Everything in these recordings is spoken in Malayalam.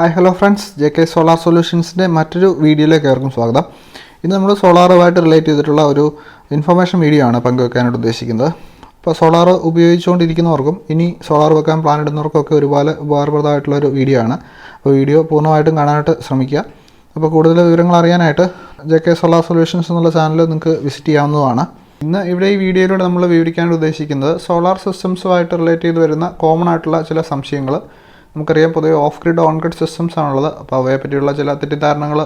Hi hello friends J K solar സൊല്യൂഷൻസിന്റെ മറ്റൊരു വീഡിയോയിലേക്ക് ഏവർക്കും സ്വാഗതം. ഇന്ന് നമ്മൾ സോളാറുമായിട്ട് റിലേറ്റ് ചെയ്തിട്ടുള്ള ഒരു ഇൻഫർമേഷൻ വീഡിയോ ആണ് പങ്കുവെക്കാനായിട്ട് ഉദ്ദേശിക്കുന്നത്. അപ്പോൾ സോളാർ ഉപയോഗിച്ചുകൊണ്ടിരിക്കുന്നവർക്കും ഇനി സോളാർ വെക്കാൻ പ്ലാൻ ഇടുന്നവർക്കൊക്കെ ഒരുപാട് ഉപകാരപ്രദമായിട്ടുള്ള ഒരു വീഡിയോ ആണ്. അപ്പോൾ വീഡിയോ പൂർണമായിട്ടും കാണാനായിട്ട് ശ്രമിക്കുക. അപ്പോൾ കൂടുതൽ വിവരങ്ങൾ അറിയാനായിട്ട് ജെ കെ സോളാർ സൊല്യൂഷൻസ് എന്നുള്ള ചാനൽ നിങ്ങൾക്ക് വിസിറ്റ് ചെയ്യാവുന്നതാണ്. ഇന്ന് ഇവിടെ ഈ വീഡിയോയിലൂടെ നമ്മൾ വിവരിക്കാൻ ഉദ്ദേശിക്കുന്നത് സോളാർ സിസ്റ്റംസുമായിട്ട് റിലേറ്റ് ചെയ്ത് വരുന്ന കോമൺ ആയിട്ടുള്ള ചില സംശയങ്ങൾ. നമുക്കറിയാം പൊതുവെ off grid on grid systems ആണുള്ളത്. അപ്പോൾ അവയെ പറ്റിയുള്ള ചില തെറ്റിദ്ധാരണകൾ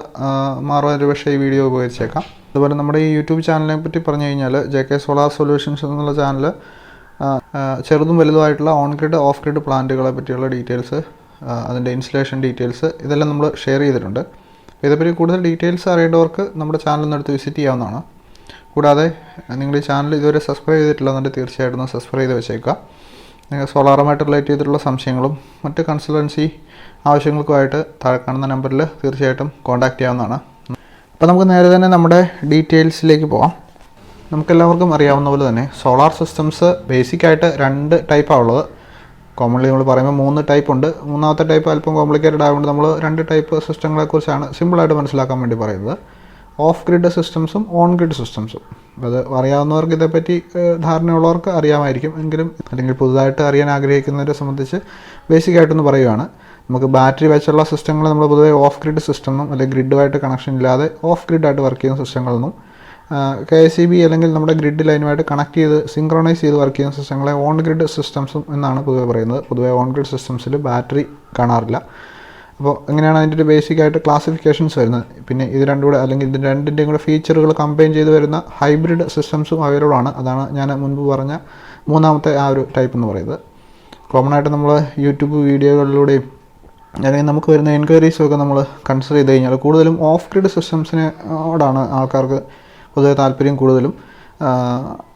മാറുവാൻ ഒരു പക്ഷേ ഈ വീഡിയോ ഉപയോഗിച്ചേക്കാം. അതുപോലെ നമ്മുടെ ഈ യൂട്യൂബ് ചാനലിനെ പറ്റി പറഞ്ഞു കഴിഞ്ഞാൽ ജെ കെ സോളാർ സൊല്യൂഷൻസ് എന്നുള്ള ചാനൽ ചെറുതും വലുതുമായിട്ടുള്ള ഓൺ ഗ്രിഡ് ഓഫ് ഗ്രിഡ് പ്ലാന്റുകളെ പറ്റിയുള്ള ഡീറ്റെയിൽസ് അതിന്റെ ഇൻസ്റ്റലേഷൻ ഡീറ്റെയിൽസ് ഇതെല്ലാം നമ്മൾ ഷെയർ ചെയ്തിട്ടുണ്ട്. ഇതേപ്പറ്റി കൂടുതൽ ഡീറ്റെയിൽസ് അറിയേണ്ടവർക്ക് നമ്മുടെ ചാനൽ ഒന്നെടുത്ത് വിസിറ്റ് ചെയ്യാവുന്നതാണ്. കൂടാതെ നിങ്ങൾ ഈ ചാനൽ ഇതുവരെ സബ്സ്ക്രൈബ് ചെയ്തിട്ടില്ല എന്നുണ്ടെങ്കിൽ തീർച്ചയായിട്ടും സബ്സ്ക്രൈബ് ചെയ്ത് വെച്ചേക്കുക. നിങ്ങൾ സോളാറുമായിട്ട് റിലേറ്റ് ചെയ്തിട്ടുള്ള സംശയങ്ങളും മറ്റ് കൺസൾട്ടൻസി ആവശ്യങ്ങൾക്കുമായിട്ട് താഴെ കാണുന്ന നമ്പറിൽ തീർച്ചയായിട്ടും കോൺടാക്റ്റ് ചെയ്യാവുന്നതാണ്. അപ്പോൾ നമുക്ക് നേരെ തന്നെ നമ്മുടെ ഡീറ്റെയിൽസിലേക്ക് പോവാം. നമുക്കെല്ലാവർക്കും അറിയാവുന്ന പോലെ തന്നെ സോളാർ സിസ്റ്റംസ് ബേസിക്കായിട്ട് രണ്ട് ടൈപ്പാണ് ഉള്ളത്. കോമൺലി നമ്മൾ പറയുമ്പോൾ മൂന്ന് ടൈപ്പ് ഉണ്ട്. മൂന്നാമത്തെ ടൈപ്പ് അല്പം കോംപ്ലിക്കേറ്റഡ് ആയതുകൊണ്ട് നമ്മൾ രണ്ട് ടൈപ്പ് സിസ്റ്റങ്ങളെക്കുറിച്ചാണ് സിമ്പിളായിട്ട് മനസ്സിലാക്കാൻ വേണ്ടി പറയുന്നത്. ഓഫ് ഗ്രിഡ് സിസ്റ്റംസും ഓൺ ഗ്രിഡ് സിസ്റ്റംസും. അത് അറിയാവുന്നവർക്ക് ഇതേപ്പറ്റി ധാരണയുള്ളവർക്ക് അറിയാമായിരിക്കും. എങ്കിലും അല്ലെങ്കിൽ പുതുതായിട്ട് അറിയാൻ ആഗ്രഹിക്കുന്നവരെ സംബന്ധിച്ച് ബേസിക് ആയിട്ടൊന്ന് പറയുവാണ്. നമുക്ക് ബാറ്ററി വെച്ചുള്ള സിസ്റ്റങ്ങൾ നമ്മൾ പൊതുവെ ഓഫ് ഗ്രിഡ് സിസ്റ്റം എന്നും അല്ലെങ്കിൽ ഗ്രിഡുമായിട്ട് കണക്ഷൻ ഇല്ലാതെ ഓഫ് ഗ്രിഡായിട്ട് വർക്ക് ചെയ്യുന്ന സിസ്റ്റങ്ങളെന്നും കെ എസ് ഇ ബി അല്ലെങ്കിൽ നമ്മുടെ ഗ്രിഡ് ലൈനുമായിട്ട് കണക്ട് ചെയ്ത് സിങ്ക്രണൈസ് ചെയ്ത് വർക്ക് ചെയ്യുന്ന സിസ്റ്റങ്ങളെ ഓൺ ഗ്രിഡ് സിസ്റ്റംസും എന്നാണ് പൊതുവെ പറയുന്നത്. പൊതുവെ ഓൺ ഗ്രിഡ് സിസ്റ്റംസിൽ ബാറ്ററി കാണാറില്ല. അപ്പോൾ എങ്ങനെയാണ് അതിന്റെ ഒരു ബേസിക് ആയിട്ട് ക്ലാസിഫിക്കേഷൻസ് വരുന്നത്? പിന്നെ ഇത് രണ്ടും കൂടെ അല്ലെങ്കിൽ ഇതിന്റെ രണ്ടിന്റെയും കൂടെ ഫീച്ചറുകൾ കമ്പൈൻ ചെയ്ത് വരുന്ന ഹൈബ്രിഡ് സിസ്റ്റംസും അവൈലബിൾ ആണ്. അതാണ് ഞാൻ മുൻപ് പറഞ്ഞ മൂന്നാമത്തെ ആ ഒരു ടൈപ്പ് എന്ന് പറയുന്നത്. കോമൺ ആയിട്ട് നമ്മൾ യൂട്യൂബ് വീഡിയോകളിലൂടെയും അല്ലെങ്കിൽ നമുക്ക് വരുന്ന എൻക്വയറീസൊക്കെ നമ്മൾ കൺസിഡർ ചെയ്ത് കഴിഞ്ഞാൽ കൂടുതലും ഓഫ് ഗ്രിഡ് സിസ്റ്റംസിനോടാണ് ആൾക്കാർക്ക് പൊതുവെ താല്പര്യം കൂടുതലും.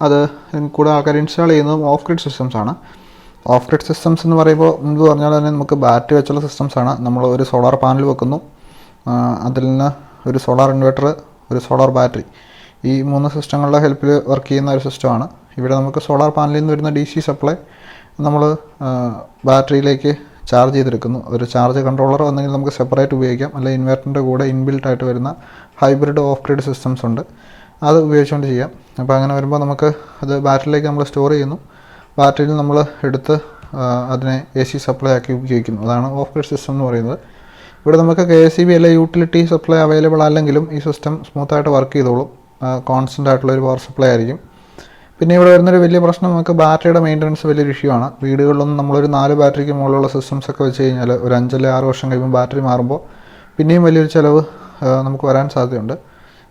അത് കൂടുതൽ ആൾക്കാർ ഇൻസ്റ്റാൾ ചെയ്യുന്നതും ഓഫ് ഗ്രിഡ് ആണ്. ഓഫ് ഗ്രിഡ് സിസ്റ്റംസ് എന്ന് പറയുമ്പോൾ മുൻപ് പറഞ്ഞാൽ തന്നെ നമുക്ക് ബാറ്ററി വെച്ചുള്ള സിസ്റ്റംസ് ആണ്. നമ്മൾ ഒരു സോളാർ പാനൽ വെക്കുന്നു. അതിൽ നിന്ന് ഒരു സോളാർ ഇൻവെർട്ടർ ഒരു സോളാർ ബാറ്ററി ഈ മൂന്ന് സിസ്റ്റങ്ങളുടെ ഹെൽപ്പിൽ വർക്ക് ചെയ്യുന്ന ഒരു സിസ്റ്റമാണ് ഇവിടെ നമുക്ക് സോളാർ പാനലിൽ നിന്ന് വരുന്ന ഡി സി സപ്ലൈ നമ്മൾ ബാറ്ററിയിലേക്ക് ചാർജ് ചെയ്തെടുക്കുന്നു. ഒരു ചാർജ് കൺട്രോളർ വന്നെങ്കിൽ നമുക്ക് സെപ്പറേറ്റ് ഉപയോഗിക്കാം. അല്ലെങ്കിൽ ഇൻവെർട്ടറിന്റെ കൂടെ ഇൻബിൽട്ട് ആയിട്ട് വരുന്ന ഹൈബ്രിഡ് ഓഫ് ഗ്രിഡ് സിസ്റ്റംസ് ഉണ്ട്. അത് ഉപയോഗിച്ചുകൊണ്ട് ചെയ്യാം. അപ്പോൾ അങ്ങനെ വരുമ്പോൾ നമുക്ക് അത് ബാറ്ററിയിലേക്ക് നമ്മൾ സ്റ്റോർ ചെയ്യുന്നു. ബാറ്ററിയിൽ നമ്മൾ എടുത്ത് അതിനെ എ സി സപ്ലൈ ആക്കി ഉപയോഗിക്കുന്നു. അതാണ് ഓഫ് ഗ്രിഡ് സിസ്റ്റം എന്ന് പറയുന്നത്. ഇവിടെ നമുക്ക് കെ എസ് സി ബി അല്ലെ യൂട്ടിലിറ്റി സപ്ലൈ അവൈലബിൾ അല്ലെങ്കിലും ഈ സിസ്റ്റം സ്മൂത്തായിട്ട് വർക്ക് ചെയ്തോളും. കോൺസ്റ്റന്റ് ആയിട്ടുള്ള ഒരു പവർ സപ്ലൈ ആയിരിക്കും. പിന്നെ ഇവിടെ വരുന്നൊരു വലിയ പ്രശ്നം നമുക്ക് ബാറ്ററിയുടെ മെയിന്റനൻസ് വലിയൊരു ഇഷ്യൂ ആണ്. വീടുകളിലൊന്നും നമ്മളൊരു നാല് ബാറ്ററിക്ക് മുകളിലുള്ള സിസ്റ്റംസ് ഒക്കെ വെച്ച് കഴിഞ്ഞാൽ ഒരു അഞ്ചല്ലേ ആറ് വർഷം കഴിയുമ്പോൾ ബാറ്ററി മാറുമ്പോൾ പിന്നെയും വലിയൊരു ചിലവ് നമുക്ക് വരാൻ സാധ്യതയുണ്ട്.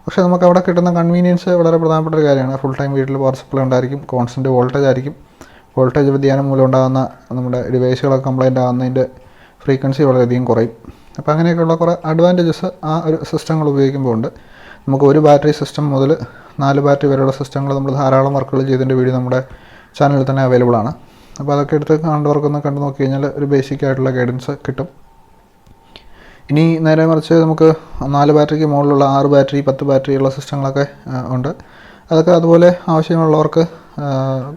പക്ഷേ നമുക്ക് അവിടെ കിട്ടുന്ന കൺവീനിയൻസ് വളരെ പ്രധാനപ്പെട്ട ഒരു കാര്യമാണ്. ഫുൾ ടൈം വീട്ടിൽ പവർ സപ്ലൈ ഉണ്ടായിരിക്കും കോൺസ്റ്റന്റ് വോൾട്ടേജ് ആയിരിക്കും. വോൾട്ടേജ് വ്യതിയാനം മൂലം ഉണ്ടാകുന്ന നമ്മുടെ ഡിവൈസുകളൊക്കെ കംപ്ലൈന്റ് ആകുന്നതിന്റെ ഫ്രീക്വൻസി വളരെയധികം കുറയും. അപ്പോൾ അങ്ങനെയൊക്കെയുള്ള കുറേ അഡ്വാന്റേജസ് ആ ഒരു സിസ്റ്റങ്ങൾ ഉപയോഗിക്കുമ്പോൾ ഉണ്ട്. നമുക്ക് ഒരു ബാറ്ററി സിസ്റ്റം മുതൽ നാല് ബാറ്ററി വരെയുള്ള സിസ്റ്റങ്ങൾ നമ്മൾ ധാരാളം വർക്കുകൾ ചെയ്തതിന്റെ വീഡിയോ നമ്മുടെ ചാനലിൽ തന്നെ അവൈലബിൾ ആണ്. അപ്പോൾ അതൊക്കെ എടുത്ത് കണ്ടവർക്കൊന്ന് കണ്ടു നോക്കി കഴിഞ്ഞാൽ ഒരു ബേസിക് ആയിട്ടുള്ള ഗൈഡൻസ് കിട്ടും. ഇനി നേരെ മറിച്ച് നമുക്ക് നാല് ബാറ്ററിക്ക് മുകളിലുള്ള ആറ് ബാറ്ററി പത്ത് ബാറ്ററിയുള്ള സിസ്റ്റങ്ങളൊക്കെ ഉണ്ട്. അതൊക്കെ അതുപോലെ ആവശ്യമുള്ളവർക്ക്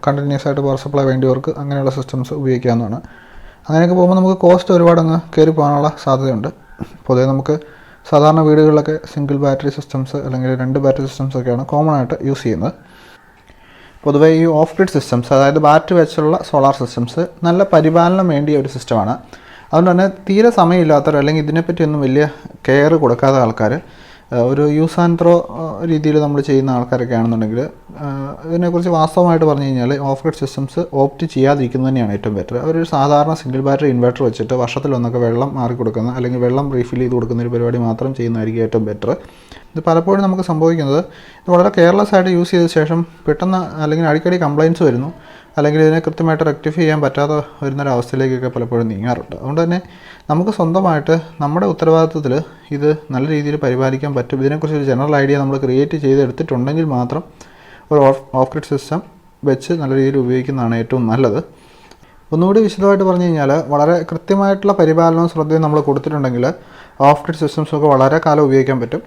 കണ്ടിന്യൂസ് ആയിട്ട് പവർ സപ്ലൈ വേണ്ടിയവർക്ക് അങ്ങനെയുള്ള സിസ്റ്റംസ് ഉപയോഗിക്കാവുന്നതാണ്. അങ്ങനെയൊക്കെ പോകുമ്പോൾ നമുക്ക് കോസ്റ്റ് ഒരുപാട് അങ്ങ് കയറി പോകാനുള്ള സാധ്യതയുണ്ട്. പൊതുവേ നമുക്ക് സാധാരണ വീടുകളിലൊക്കെ സിംഗിൾ ബാറ്ററി സിസ്റ്റംസ് അല്ലെങ്കിൽ രണ്ട് ബാറ്ററി സിസ്റ്റംസ് ഒക്കെയാണ് കോമൺ ആയിട്ട് യൂസ് ചെയ്യുന്നത്. പൊതുവേ ഈ ഓഫ് ഗ്രിഡ് സിസ്റ്റംസ് അതായത് ബാറ്ററി വെച്ചുള്ള സോളാർ സിസ്റ്റംസ് നല്ല പരിപാലനം വേണ്ടിയ ഒരു സിസ്റ്റമാണ് അതുകൊണ്ട് തന്നെ തീരെ സമയമില്ലാത്തവർ അല്ലെങ്കിൽ ഇതിനെപ്പറ്റി ഒന്നും വലിയ കെയർ കൊടുക്കാത്ത ആൾക്കാർ ഒരു യൂസ് ആൻഡ് ത്രോ രീതിയിൽ നമ്മൾ ചെയ്യുന്ന ആൾക്കാരൊക്കെ ആണെന്നുണ്ടെങ്കിൽ ഇതിനെക്കുറിച്ച് വാസ്തവമായിട്ട് പറഞ്ഞു കഴിഞ്ഞാൽ ഓഫ് ഗ്രിഡ് സിസ്റ്റംസ് ഓപ്റ്റ് ചെയ്യാതിരിക്കുന്നത് തന്നെയാണ് ഏറ്റവും ബെറ്റർ. അവരൊരു സാധാരണ സിംഗിൾ ബാറ്ററി ഇൻവെർട്ടർ വെച്ചിട്ട് വർഷത്തിലൊന്നൊക്കെ വെള്ളം മാറി കൊടുക്കുന്ന അല്ലെങ്കിൽ വെള്ളം റീഫിൽ ചെയ്ത് കൊടുക്കുന്ന ഒരു പരിപാടി മാത്രം ചെയ്യുന്നതായിരിക്കും ഏറ്റവും ബെറ്റർ. ഇത് പലപ്പോഴും നമുക്ക് സംഭവിക്കുന്നത് ഇത് വളരെ കെയർലെസ് ആയിട്ട് യൂസ് ചെയ്ത ശേഷം പെട്ടെന്ന് അല്ലെങ്കിൽ അടിക്കടി കംപ്ലയിന്റ്സ് വരുന്നു അല്ലെങ്കിൽ ഇതിനെ കൃത്യമായിട്ട് റെക്ടിഫൈ ചെയ്യാൻ പറ്റാതെ വരുന്നൊരവസ്ഥയിലേക്കൊക്കെ പലപ്പോഴും നീങ്ങാറുണ്ട്. അതുകൊണ്ട് തന്നെ നമുക്ക് സ്വന്തമായിട്ട് നമ്മുടെ ഉത്തരവാദിത്വത്തിൽ ഇത് നല്ല രീതിയിൽ പരിപാലിക്കാൻ പറ്റും. ഇതിനെക്കുറിച്ച് ഒരു ജനറൽ ഐഡിയ നമ്മൾ ക്രിയേറ്റ് ചെയ്തെടുത്തിട്ടുണ്ടെങ്കിൽ മാത്രം ഒരു ഓഫ് ഓഫ് ഗ്രിഡ് സിസ്റ്റം വെച്ച് നല്ല രീതിയിൽ ഉപയോഗിക്കുന്നതാണ് ഏറ്റവും നല്ലത്. ഒന്നുകൂടി വിശദമായിട്ട് പറഞ്ഞു കഴിഞ്ഞാൽ വളരെ കൃത്യമായിട്ടുള്ള പരിപാലനവും ശ്രദ്ധയും നമ്മൾ കൊടുത്തിട്ടുണ്ടെങ്കിൽ ഓഫ് ഗ്രിഡ് സിസ്റ്റംസൊക്കെ വളരെ കാലം ഉപയോഗിക്കാൻ പറ്റും.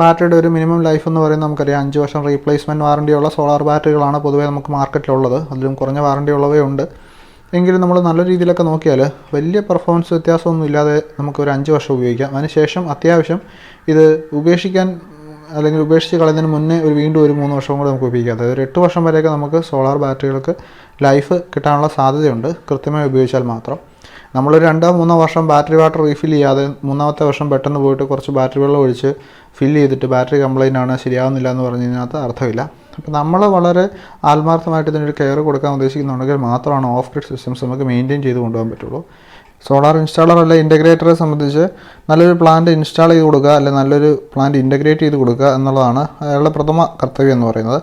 ബാറ്ററിയുടെ ഒരു മിനിമം ലൈഫ് എന്ന് പറയുന്നത് നമുക്കറിയാം. അഞ്ച് വർഷം റീപ്ലേസ്മെന്റ് വാറണ്ടിയുള്ള സോളാർ ബാറ്ററികളാണ് പൊതുവേ നമുക്ക് മാർക്കറ്റിലുള്ളത് അതിലും കുറഞ്ഞ വാറണ്ടി ഉള്ളവയുണ്ട്. എങ്കിലും നമ്മൾ നല്ല രീതിയിലൊക്കെ നോക്കിയാൽ വലിയ പെർഫോമൻസ് വ്യത്യാസമൊന്നും ഇല്ലാതെ നമുക്ക് ഒരു അഞ്ച് വർഷം ഉപയോഗിക്കാം. അതിനുശേഷം അത്യാവശ്യം ഇത് ഉപേക്ഷിക്കാൻ അല്ലെങ്കിൽ ഉപേക്ഷിച്ച് കളയുന്നതിന് മുന്നേ ഒരു വീണ്ടും ഒരു മൂന്ന് വർഷം കൂടെ നമുക്ക് ഉപയോഗിക്കാം. അതായത് ഒരു എട്ട് വർഷം വരെയൊക്കെ നമുക്ക് സോളാർ ബാറ്ററികൾക്ക് ലൈഫ് കിട്ടാനുള്ള സാധ്യതയുണ്ട്. കൃത്യമായി ഉപയോഗിച്ചാൽ മാത്രം. നമ്മളൊരു രണ്ടോ മൂന്നോ വർഷം ബാറ്ററി വാട്ടർ റീഫിൽ ചെയ്യാതെ മൂന്നാമത്തെ വർഷം പെട്ടെന്ന് പോയിട്ട് കുറച്ച് ബാറ്ററി വെള്ളം ഒഴിച്ച് ഫില്ല് ചെയ്തിട്ട് ബാറ്ററി കംപ്ലൈന്റ് ആണ് ശരിയാവുന്നില്ല എന്ന് പറഞ്ഞതിനകത്ത് അർത്ഥമില്ല. അപ്പോൾ നമ്മൾ വളരെ ആത്മാർത്ഥമായിട്ട് ഇതിനൊരു കെയർ കൊടുക്കാൻ ഉദ്ദേശിക്കുന്നുണ്ടെങ്കിൽ മാത്രമാണ് ഓഫ് ഗ്രിഡ് സിസ്റ്റംസ് നമുക്ക് മെയിന്റെയിൻ ചെയ്ത് കൊണ്ടുപോകാൻ പറ്റുള്ളൂ. സോളാർ ഇൻസ്റ്റാളർ അല്ല ഇന്റഗ്രേറ്ററെ സംബന്ധിച്ച് നല്ലൊരു പ്ലാന്റ് ഇൻസ്റ്റാൾ ചെയ്ത് കൊടുക്കുക അല്ലെങ്കിൽ നല്ലൊരു പ്ലാന്റ് ഇന്റഗ്രേറ്റ് ചെയ്ത് കൊടുക്കുക എന്നുള്ളതാണ് അയാളുടെ പ്രഥമ കർത്തവ്യം എന്ന് പറയുന്നത്.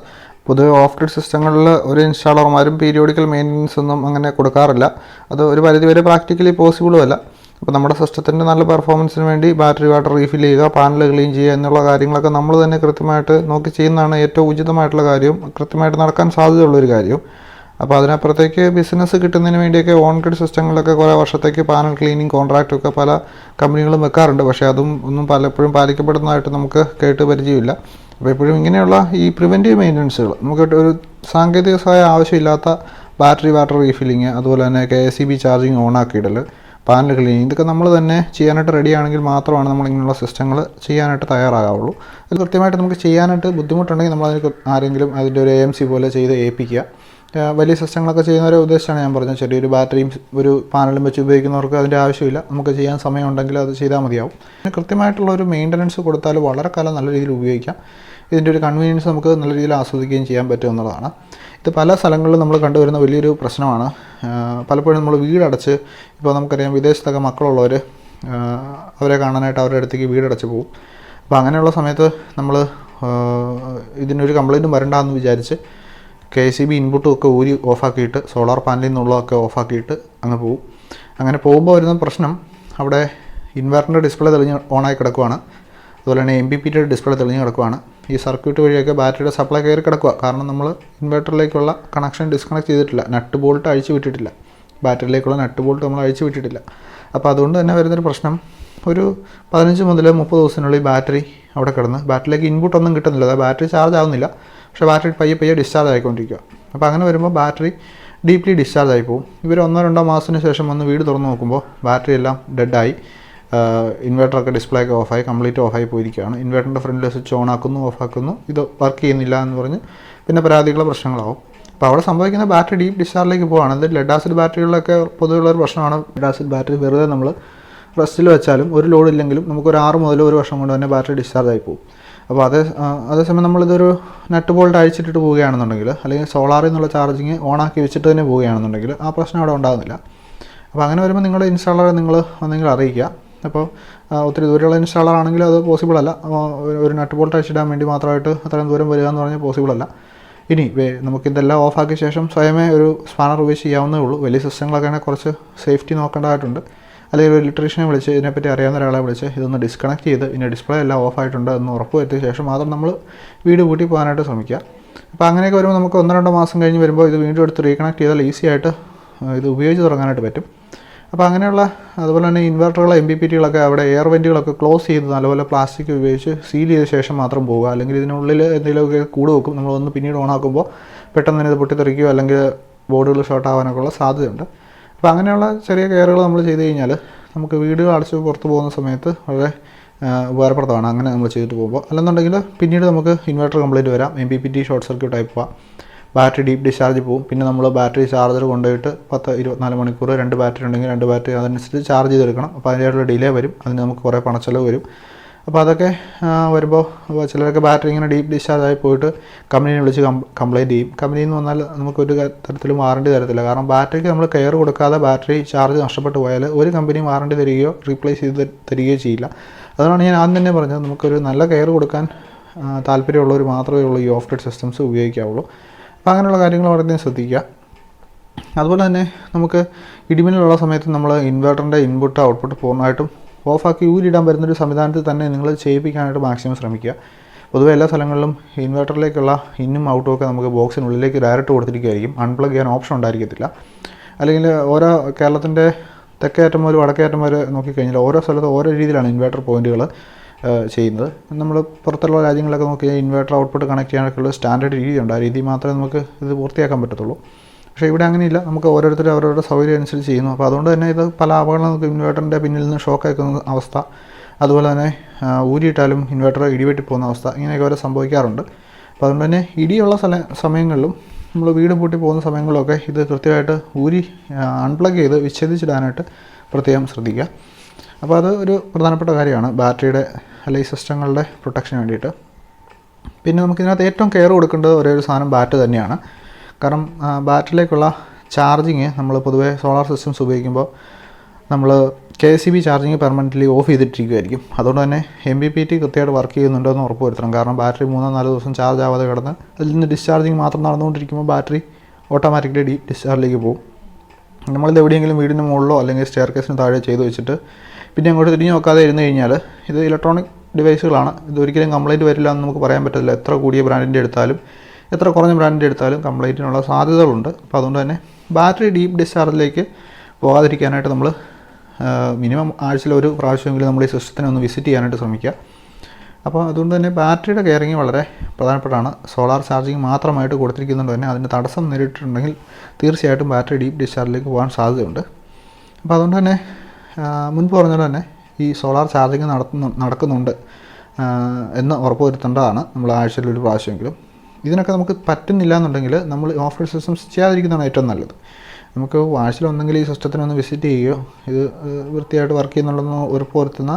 പൊതുവെ ഓഫ് ഗ്രിഡ് സിസ്റ്റങ്ങളിൽ ഒരു ഇൻസ്റ്റാളർമാരും പീരിയോഡിക്കൽ മെയിന്റനൻസ് ഒന്നും അങ്ങനെ കൊടുക്കാറില്ല. അത് ഒരു പരിധിവരെ പ്രാക്ടിക്കലി പോസിബിളും അല്ല. അപ്പോൾ നമ്മുടെ സിസ്റ്റത്തിന്റെ നല്ല പെർഫോമൻസിന് വേണ്ടി ബാറ്ററി വാട്ടർ റീഫിൽ ചെയ്യുക പാനൽ ക്ലീൻ ചെയ്യുക എന്നുള്ള കാര്യങ്ങളൊക്കെ നമ്മൾ തന്നെ കൃത്യമായിട്ട് നോക്കി ചെയ്യുന്നതാണ് ഏറ്റവും ഉചിതമായിട്ടുള്ള കാര്യം. കൃത്യമായിട്ട് നടക്കാൻ സാധ്യതയുള്ളൊരു കാര്യം. അപ്പോൾ അതിനപ്പുറത്തേക്ക് ബിസിനസ് കിട്ടുന്നതിന് വേണ്ടിയൊക്കെ ഓൺ ഗ്രിഡ് സിസ്റ്റങ്ങളിലൊക്കെ കുറേ വർഷത്തേക്ക് പാനൽ ക്ലീനിങ് കോൺട്രാക്റ്റ് ഒക്കെ പല കമ്പനികളും വെക്കാറുണ്ട്. പക്ഷേ അതും ഒന്നും പലപ്പോഴും പാലിക്കപ്പെടുന്നതായിട്ട് നമുക്ക് കേട്ട് പരിചയമില്ല. അപ്പോൾ എപ്പോഴും ഇങ്ങനെയുള്ള ഈ പ്രിവെന്റീവ് മെയിന്റനൻസുകൾ നമുക്ക് ഒരു സാങ്കേതിക സഹായം ആവശ്യമില്ലാത്ത ബാറ്ററി വാട്ടർ റീഫില്ലിങ് അതുപോലെ തന്നെ K S C B charging on ആക്കിയിടൽ panel cleaning ഇതൊക്കെ നമ്മൾ തന്നെ ചെയ്യാനായിട്ട് റെഡി ആണെങ്കിൽ മാത്രമാണ് നമ്മൾ ഇങ്ങനെയുള്ള സിസ്റ്റങ്ങൾ ചെയ്യാനായിട്ട് തയ്യാറാകാവുള്ളൂ. അത് കൃത്യമായിട്ട് നമുക്ക് ചെയ്യാനായിട്ട് ബുദ്ധിമുട്ടുണ്ടെങ്കിൽ നമ്മൾ അതിന് ആരെങ്കിലും അതിന്റെ ഒരു എ എം സി പോലെ ചെയ്ത് ഏൽപ്പിക്കുക. വലിയ സിസ്റ്റങ്ങളൊക്കെ ചെയ്യുന്നവരെ ഉദ്ദേശിച്ചാണ് ഞാൻ പറഞ്ഞത്. ചെറിയൊരു ബാറ്ററിയും ഒരു പാനലും വെച്ച് ഉപയോഗിക്കുന്നവർക്ക് അതിന്റെ ആവശ്യമില്ല. നമുക്ക് ചെയ്യാൻ സമയമുണ്ടെങ്കിൽ അത് ചെയ്താൽ മതിയാവും. പിന്നെ കൃത്യമായിട്ടുള്ള ഒരു മെയിന്റനൻസ് കൊടുത്താൽ വളരെ കാലം നല്ല രീതിയിൽ ഉപയോഗിക്കാം. ഇതിന്റെ ഒരു കൺവീനിയൻസ് നമുക്ക് നല്ല രീതിയിൽ ആസ്വദിക്കുകയും ചെയ്യാൻ പറ്റും എന്നുള്ളതാണ്. ഇത് പല സ്ഥലങ്ങളിലും നമ്മൾ കണ്ടുവരുന്ന വലിയൊരു പ്രശ്നമാണ്. പലപ്പോഴും നമ്മൾ വീടടച്ച് ഇപ്പോൾ നമുക്കറിയാം വിദേശത്തൊക്കെ മക്കളുള്ളവർ അവരെ കാണാനായിട്ട് അവരുടെ അടുത്തേക്ക് വീടടച്ച് പോകും. അപ്പോൾ അങ്ങനെയുള്ള സമയത്ത് നമ്മൾ ഇതിനൊരു കംപ്ലൈന്റും വരണ്ടെന്ന് വിചാരിച്ച് കെ സി ബി ഇൻപുട്ടും ഒക്കെ ഊരി ഓഫാക്കിയിട്ട് സോളാർ പാനലിൽ നിന്നുള്ളതൊക്കെ ഓഫാക്കിയിട്ട് അങ്ങ് പോകും. അങ്ങനെ പോകുമ്പോൾ വരുന്ന പ്രശ്നം അവിടെ ഇൻവെർട്ടറിന്റെ ഡിസ്പ്ലേ തെളിഞ്ഞ് ഓണായി കിടക്കുവാണ്. അതുപോലെ തന്നെ എം ബി പിയുടെ ഡിസ്പ്ലേ തെളിഞ്ഞ് കിടക്കുവാണ്. ഈ സർക്യൂട്ട് വഴിയൊക്കെ ബാറ്ററിയുടെ സപ്ലൈ കയറി കിടക്കുക കാരണം നമ്മൾ ഇൻവെർട്ടറിലേക്കുള്ള കണക്ഷൻ ഡിസ്കണക്ട് ചെയ്തിട്ടില്ല. നട്ട് ബോൾട്ട് അഴിച്ചു വിട്ടിട്ടില്ല. ബാറ്ററിയിലേക്കുള്ള നട്ട് ബോൾട്ട് നമ്മൾ അഴിച്ചു വിട്ടിട്ടില്ല. അപ്പോൾ അതുകൊണ്ട് തന്നെ വരുന്നൊരു പ്രശ്നം ഒരു പതിനഞ്ച് മുതൽ മുപ്പത് ദിവസത്തിനുള്ളിൽ ബാറ്ററി അവിടെ കിടന്ന് ബാറ്ററിയിലേക്ക് ഇൻപുട്ട് ഒന്നും കിട്ടുന്നില്ല. അതായത് ബാറ്ററി ചാർജ് ആവുന്നില്ല. പക്ഷേ ബാറ്ററി പയ്യെ പയ്യെ ഡിസ്ചാർജ് ആയിക്കൊണ്ടിരിക്കുക അപ്പോൾ അങ്ങനെ വരുമ്പോൾ ബാറ്ററി ഡീപ്ലി ഡിസ്ചാർജ് ആയി പോകും. ഇവർ ഒന്നോ രണ്ടോ മാസത്തിന് ശേഷം വന്ന് വീട് തുറന്ന് നോക്കുമ്പോൾ ബാറ്ററി എല്ലാം ഡെഡായി ഇൻവെർട്ടറൊക്കെ ഡിസ്പ്ലേ ഒക്കെ ഓഫായി കംപ്ലീറ്റ് ഓഫായി പോയിരിക്കുകയാണ്. ഇൻവെർട്ടറിന്റെ ഫ്രണ്ടിൽ സ്വിച്ച് ഓൺ ആക്കുന്നു ഓഫാക്കുന്നു ഇത് വർക്ക് ചെയ്യുന്നില്ല എന്ന് പറഞ്ഞ് പിന്നെ പരാതികളുടെ പ്രശ്നങ്ങളാവും. അപ്പോൾ അവിടെ സംഭവിക്കുന്ന ബാറ്ററി ഡീപ്പ് ഡിസ്ചാർജിലേക്ക് പോവാണ്. ഇത് ലെഡ് ആസിഡ് ബാറ്ററികളിലൊക്കെ പൊതുവെയുള്ള ഒരു പ്രശ്നമാണ്. ലെഡ് ആസിഡ് ബാറ്ററി വെറുതെ നമ്മൾ റെസ്റ്റിൽ വെച്ചാലും ഒരു ലോഡ് ഇല്ലെങ്കിലും നമുക്ക് ഒരു ആറ് മുതൽ ഒരു വർഷം കൊണ്ട് തന്നെ ബാറ്ററി ഡിസ്ചാർജ് ആയി പോകും. അപ്പോൾ അതേ അതേസമയം നമ്മളിതൊരു നെറ്റ് ബോൾട്ട് അഴിച്ചിട്ടിട്ട് പോവുകയാണെന്നുണ്ടെങ്കിൽ അല്ലെങ്കിൽ സോളാറിൽ നിന്നുള്ള ചാർജിങ് ഓണാക്കി വെച്ചിട്ട് തന്നെ പോവുകയാണെന്നുണ്ടെങ്കിൽ ആ പ്രശ്നം അവിടെ ഉണ്ടാകുന്നില്ല അപ്പോൾ അങ്ങനെ വരുമ്പോൾ നിങ്ങളുടെ ഇൻസ്റ്റാളറെ നിങ്ങൾ ഒന്നെങ്കിൽ അറിയിക്കുക. അപ്പോൾ ഒത്തിരി ദൂരമുള്ള ഇൻസ്റ്റാളർ ആണെങ്കിലും അത് പോസിബിൾ അല്ല. ഒരു- നട്ട് ബോൾട്ട് അഴിച്ചിടാൻ വേണ്ടി മാത്രമായിട്ട് അത്രയും ദൂരം വരിക എന്ന് പറഞ്ഞാൽ പോസിബിൾ അല്ല. ഇനി നമുക്കിതെല്ലാം ഓഫാക്കിയ ശേഷം സ്വയമേ ഒരു സ്പാനർ ഉപയോഗിച്ച് ചെയ്യാവുന്നേ ഉള്ളൂ. വലിയ സിസ്റ്റങ്ങളൊക്കെ ആണെങ്കിൽ കുറച്ച് സേഫ്റ്റി നോക്കേണ്ടതായിട്ടുണ്ട്. അല്ലെങ്കിൽ ഒരു ഇലക്ട്രീഷ്യനെ വിളിച്ച് ഇതിനെപ്പറ്റി അറിയാവുന്ന ഒരാളെ വിളിച്ച് ഇതൊന്ന് ഡിസ്കണക്ട് ചെയ്ത് ഇതിന്റെ ഡിസ്പ്ലേ എല്ലാം ഓഫ് ആയിട്ടുണ്ട് എന്ന് ഉറപ്പ് വരുത്തിയ ശേഷം മാത്രം നമ്മൾ വീട് കൂട്ടി പോകാനായിട്ട് ശ്രമിക്കുക. അപ്പോൾ അങ്ങനെയൊക്കെ വരുമ്പോൾ നമുക്ക് ഒന്നോ രണ്ടോ മാസം കഴിഞ്ഞ് വരുമ്പോൾ ഇത് വീണ്ടും എടുത്ത് റീകണക്ട് ചെയ്താൽ ഈസി ആയിട്ട് ഇത് ഉപയോഗിച്ച് തുടങ്ങാനായിട്ട് പറ്റും. അപ്പോൾ അങ്ങനെയുള്ള അതുപോലെ തന്നെ ഇൻവെർട്ടറുകൾ എം ബി പി ടികളൊക്കെ അവിടെ എയർ വെന്റുകളൊക്കെ ക്ലോസ് ചെയ്ത് നല്ലപോലെ പ്ലാസ്റ്റിക് ഉപയോഗിച്ച് സീൽ ചെയ്ത ശേഷം മാത്രം പോവുക. അല്ലെങ്കിൽ ഇതിനുള്ളിൽ എന്തെങ്കിലുമൊക്കെ കൂട് വെക്കും. നമ്മൾ ഒന്ന് പിന്നീട് ഓണാക്കുമ്പോൾ പെട്ടെന്ന് തന്നെ ഇത് പൊട്ടിത്തെറിക്കുകയോ അല്ലെങ്കിൽ ബോർഡുകൾ ഷോർട്ട് ആവാനൊക്കെ ഉള്ള സാധ്യതയുണ്ട്. അപ്പോൾ അങ്ങനെയുള്ള ചെറിയ കെയറുകൾ നമ്മൾ ചെയ്ത് കഴിഞ്ഞാൽ നമുക്ക് വീടുകൾ അടച്ച് പുറത്ത് പോകുന്ന സമയത്ത് വളരെ ഉപകാരപ്രദമാണ്. അങ്ങനെ നമ്മൾ ചെയ്തിട്ട് പോകുമ്പോൾ അല്ലെന്നുണ്ടെങ്കിൽ പിന്നീട് നമുക്ക് ഇൻവെർട്ടർ കംപ്ലീറ്റ് വരാം. M P P T short circuit ആയി പോവാം. ബാറ്ററി ഡീപ്പ് ഡിസ്ചാർജ് പോകും. പിന്നെ നമ്മൾ ബാറ്ററി ചാർജർ കൊണ്ടുപോയിട്ട് പത്ത് ഇരുപത്തിനാല് മണിക്കൂർ രണ്ട് ബാറ്ററി ഉണ്ടെങ്കിൽ രണ്ട് ബാറ്ററി അതനുസരിച്ച് ചാർജ് ചെയ്തെടുക്കണം. അപ്പോൾ അതിന്റെതായിട്ടുള്ള ഡിലേ വരും. അതിന് നമുക്ക് കുറേ പണച്ചെലവ് വരും. അപ്പോൾ അതൊക്കെ വരുമ്പോൾ ചിലരൊക്കെ ബാറ്ററി ഇങ്ങനെ ഡീപ്പ് ഡിസ്ചാർജ് ആയി പോയിട്ട് കമ്പനിയെ വിളിച്ച് കംപ്ലയിന്റ് ചെയ്യും. കമ്പനി എന്ന് വന്നാൽ നമുക്കൊരു തരത്തിലും വാറണ്ടി തരത്തില്ല. കാരണം ബാറ്ററിക്ക് നമ്മൾ കെയർ കൊടുക്കാതെ ബാറ്ററി ചാർജ് നഷ്ടപ്പെട്ടു പോയാൽ ഒരു കമ്പനി വാറണ്ടി തരികയോ റീപ്ലേസ് ചെയ്ത് തരികയോ ചെയ്യില്ല. അതുകൊണ്ടാണ് ഞാൻ ആദ്യം തന്നെ പറഞ്ഞത്. നമുക്കൊരു നല്ല കെയർ കൊടുക്കാൻ താല്പര്യമുള്ളവർ മാത്രമേ ഉള്ളൂ ഈ ഓഫ് സിസ്റ്റംസ് ഉപയോഗിക്കാവുള്ളൂ. അപ്പോൾ അങ്ങനെയുള്ള കാര്യങ്ങൾ വളരെ ശ്രദ്ധിക്കുക. അതുപോലെ തന്നെ നമുക്ക് ഇടിമിന്നലുള്ള സമയത്ത് നമ്മൾ ഇൻവെർട്ടറിന്റെ ഇൻപുട്ട് ഔട്ട്പുട്ട് പൂർണമായിട്ടും ഓഫാക്കി ഊരിടാൻ വരുന്നൊരു സംവിധാനത്തിൽ തന്നെ നിങ്ങൾ ചെയ്യിപ്പിക്കാനായിട്ട് മാക്സിമം ശ്രമിക്കുക. പൊതുവേ എല്ലാ സ്ഥലങ്ങളിലും ഇൻവെർട്ടറിലേക്കുള്ള ഇന്നും ഔട്ടും ഒക്കെ നമുക്ക് ബോക്സിനുള്ളിലേക്ക് ഡയറക്റ്റ് കൊടുത്തിരിക്കുകയായിരിക്കും അൺപ്ലഗ് ചെയ്യാൻ ഓപ്ഷൻ ഉണ്ടായിരിക്കത്തില്ല. അല്ലെങ്കിൽ ഓരോ കേരളത്തിന്റെ തെക്കേറ്റം മുതൽ വടക്കേറ്റം വരെ നോക്കിക്കഴിഞ്ഞാൽ ഓരോ സ്ഥലത്ത് ഓരോ രീതിയിലാണ് ഇൻവെർട്ടർ പോയിന്റുകൾ ചെയ്യുന്നത്. നമ്മൾ പുറത്തുള്ള രാജ്യങ്ങളിലൊക്കെ നോക്കി കഴിഞ്ഞാൽ ഇൻവേർട്ടർ ഔട്ട്പുട്ട് കണക്ട് ചെയ്യാനൊക്കെയുള്ള സ്റ്റാൻഡേർഡ് രീതിയുണ്ട്. ആ രീതി മാത്രമേ നമുക്ക് ഇത് പൂർത്തിയാക്കാൻ പറ്റത്തുള്ളൂ. പക്ഷേ ഇവിടെ അങ്ങനെയില്ല. നമുക്ക് ഓരോരുത്തരും അവരവരുടെ സൗകര്യം അനുസരിച്ച് ചെയ്യുന്നു. അപ്പോൾ അതുകൊണ്ട് തന്നെ ഇത് പല അപകടങ്ങൾക്ക് ഇൻവേർട്ടറിന്റെ പിന്നിൽ നിന്ന് ഷോക്ക് അയക്കുന്ന അവസ്ഥ അതുപോലെ തന്നെ ഊരിയിട്ടാലും ഇൻവേർട്ടർ ഇടിവെട്ടി പോകുന്ന അവസ്ഥ ഇങ്ങനെയൊക്കെ വരെ സംഭവിക്കാറുണ്ട്. അപ്പോൾ അതുകൊണ്ട് തന്നെ ഇടിയുള്ള സ്ഥല സമയങ്ങളിലും നമ്മൾ വീട് പൂട്ടി പോകുന്ന സമയങ്ങളിലൊക്കെ ഇത് കൃത്യമായിട്ട് ഊരി അൺപ്ലഗ് ചെയ്ത് വിച്ഛേദിച്ചിടാനായിട്ട് പ്രത്യേകം ശ്രദ്ധിക്കുക. അപ്പോൾ അത് ഒരു പ്രധാനപ്പെട്ട കാര്യമാണ്. ബാറ്ററിയുടെ അല്ലെങ്കിൽ സിസ്റ്റങ്ങളുടെ പ്രൊട്ടക്ഷന് വേണ്ടിയിട്ട്. പിന്നെ നമുക്കിതിനകത്ത് ഏറ്റവും കെയർ കൊടുക്കേണ്ടത് ഒരേ ഒരു സാധനം ബാറ്റ് തന്നെയാണ്. കാരണം ബാറ്ററിയിലേക്കുള്ള ചാർജിങ് നമ്മൾ പൊതുവേ സോളാർ സിസ്റ്റംസ് ഉപയോഗിക്കുമ്പോൾ നമ്മൾ K C B charging permanently off ചെയ്തിട്ടിരിക്കുമായിരിക്കും അതുകൊണ്ട് തന്നെ എം ബി പി ടി കൃത്യമായിട്ട് വർക്ക് ചെയ്യുന്നുണ്ടോ എന്ന് ഉറപ്പ് വരുത്തണം. കാരണം ബാറ്ററി മൂന്നോ നാലോ ദിവസം ചാർജ് ആവാതെ കിടന്ന് അതിൽ നിന്ന് ഡിസ്ചാർജിങ് മാത്രം നടന്നുകൊണ്ടിരിക്കുമ്പോൾ ബാറ്ററി ഓട്ടോമാറ്റിക്കലി ഡി ഡിസ്ചാർജിലേക്ക് പോകും. നമ്മളിത് എവിടെയെങ്കിലും വീടിന് മുകളിലോ അല്ലെങ്കിൽ സ്റ്റെയർ കേസിന് താഴെ ചെയ്ത് വെച്ചിട്ട് പിന്നെ അങ്ങോട്ട് തിരിഞ്ഞ് നോക്കാതെ ഇരുന്ന് കഴിഞ്ഞാൽ ഇത് ഇലക്ട്രോണിക് ഡിവൈസുകളാണ് ഇത് ഒരിക്കലും കംപ്ലൈന്റ് വരില്ല എന്ന് നമുക്ക് പറയാൻ പറ്റില്ല എത്ര കൂടിയ ബ്രാൻഡിന്റെ എടുത്താലും എത്ര കുറഞ്ഞ ബ്രാൻഡിന്റെ എടുത്താലും കംപ്ലൈന്റിനുള്ള സാധ്യതകളുണ്ട്. അപ്പോൾ അതുകൊണ്ട് തന്നെ ബാറ്ററി ഡീപ്പ് ഡിസ്ചാർജിലേക്ക് പോകാതിരിക്കാനായിട്ട് നമ്മൾ മിനിമം ആഴ്ചയിൽ ഒരു പ്രാവശ്യമെങ്കിലും നമ്മൾ ഈ സിസ്റ്റത്തിനെ ഒന്ന് വിസിറ്റ് ചെയ്യാനായിട്ട് ശ്രമിക്കുക. അപ്പോൾ അതുകൊണ്ട് തന്നെ ബാറ്ററിയുടെ കെയറിങ് വളരെ പ്രധാനപ്പെട്ടാണ്. സോളാർ ചാർജിങ് മാത്രമായിട്ട് കൊടുത്തിരിക്കുന്നുണ്ട് തന്നെ. അതിന് തടസ്സം നേരിട്ടിട്ടുണ്ടെങ്കിൽ തീർച്ചയായിട്ടും ബാറ്ററി ഡീപ്പ് ഡിസ്ചാർജിലേക്ക് പോകാൻ സാധ്യതയുണ്ട്. അപ്പോൾ അതുകൊണ്ട് തന്നെ മുൻപ് പറഞ്ഞ തന്നെ ഈ സോളാർ ചാർജിങ് നടത്തുന്നു നടക്കുന്നുണ്ട് എന്ന് ഉറപ്പ് വരുത്തേണ്ടതാണ് നമ്മൾ ആഴ്ചയിൽ ഒരു പ്രാവശ്യമെങ്കിലും. ഇതിനൊക്കെ നമുക്ക് പറ്റുന്നില്ല എന്നുണ്ടെങ്കിൽ നമ്മൾ ഓഫ് സിസ്റ്റംസ് ചെയ്യാതിരിക്കുന്നതാണ് ഏറ്റവും നല്ലത്. നമുക്ക് ആഴ്ചയിൽ ഒന്നെങ്കിൽ ഈ സിസ്റ്റത്തിനെ ഒന്ന് വിസിറ്റ് ചെയ്യുകയോ ഇത് വൃത്തിയായിട്ട് വർക്ക് ചെയ്യുന്നുള്ളതെന്ന് ഉറപ്പ് വരുത്തുന്ന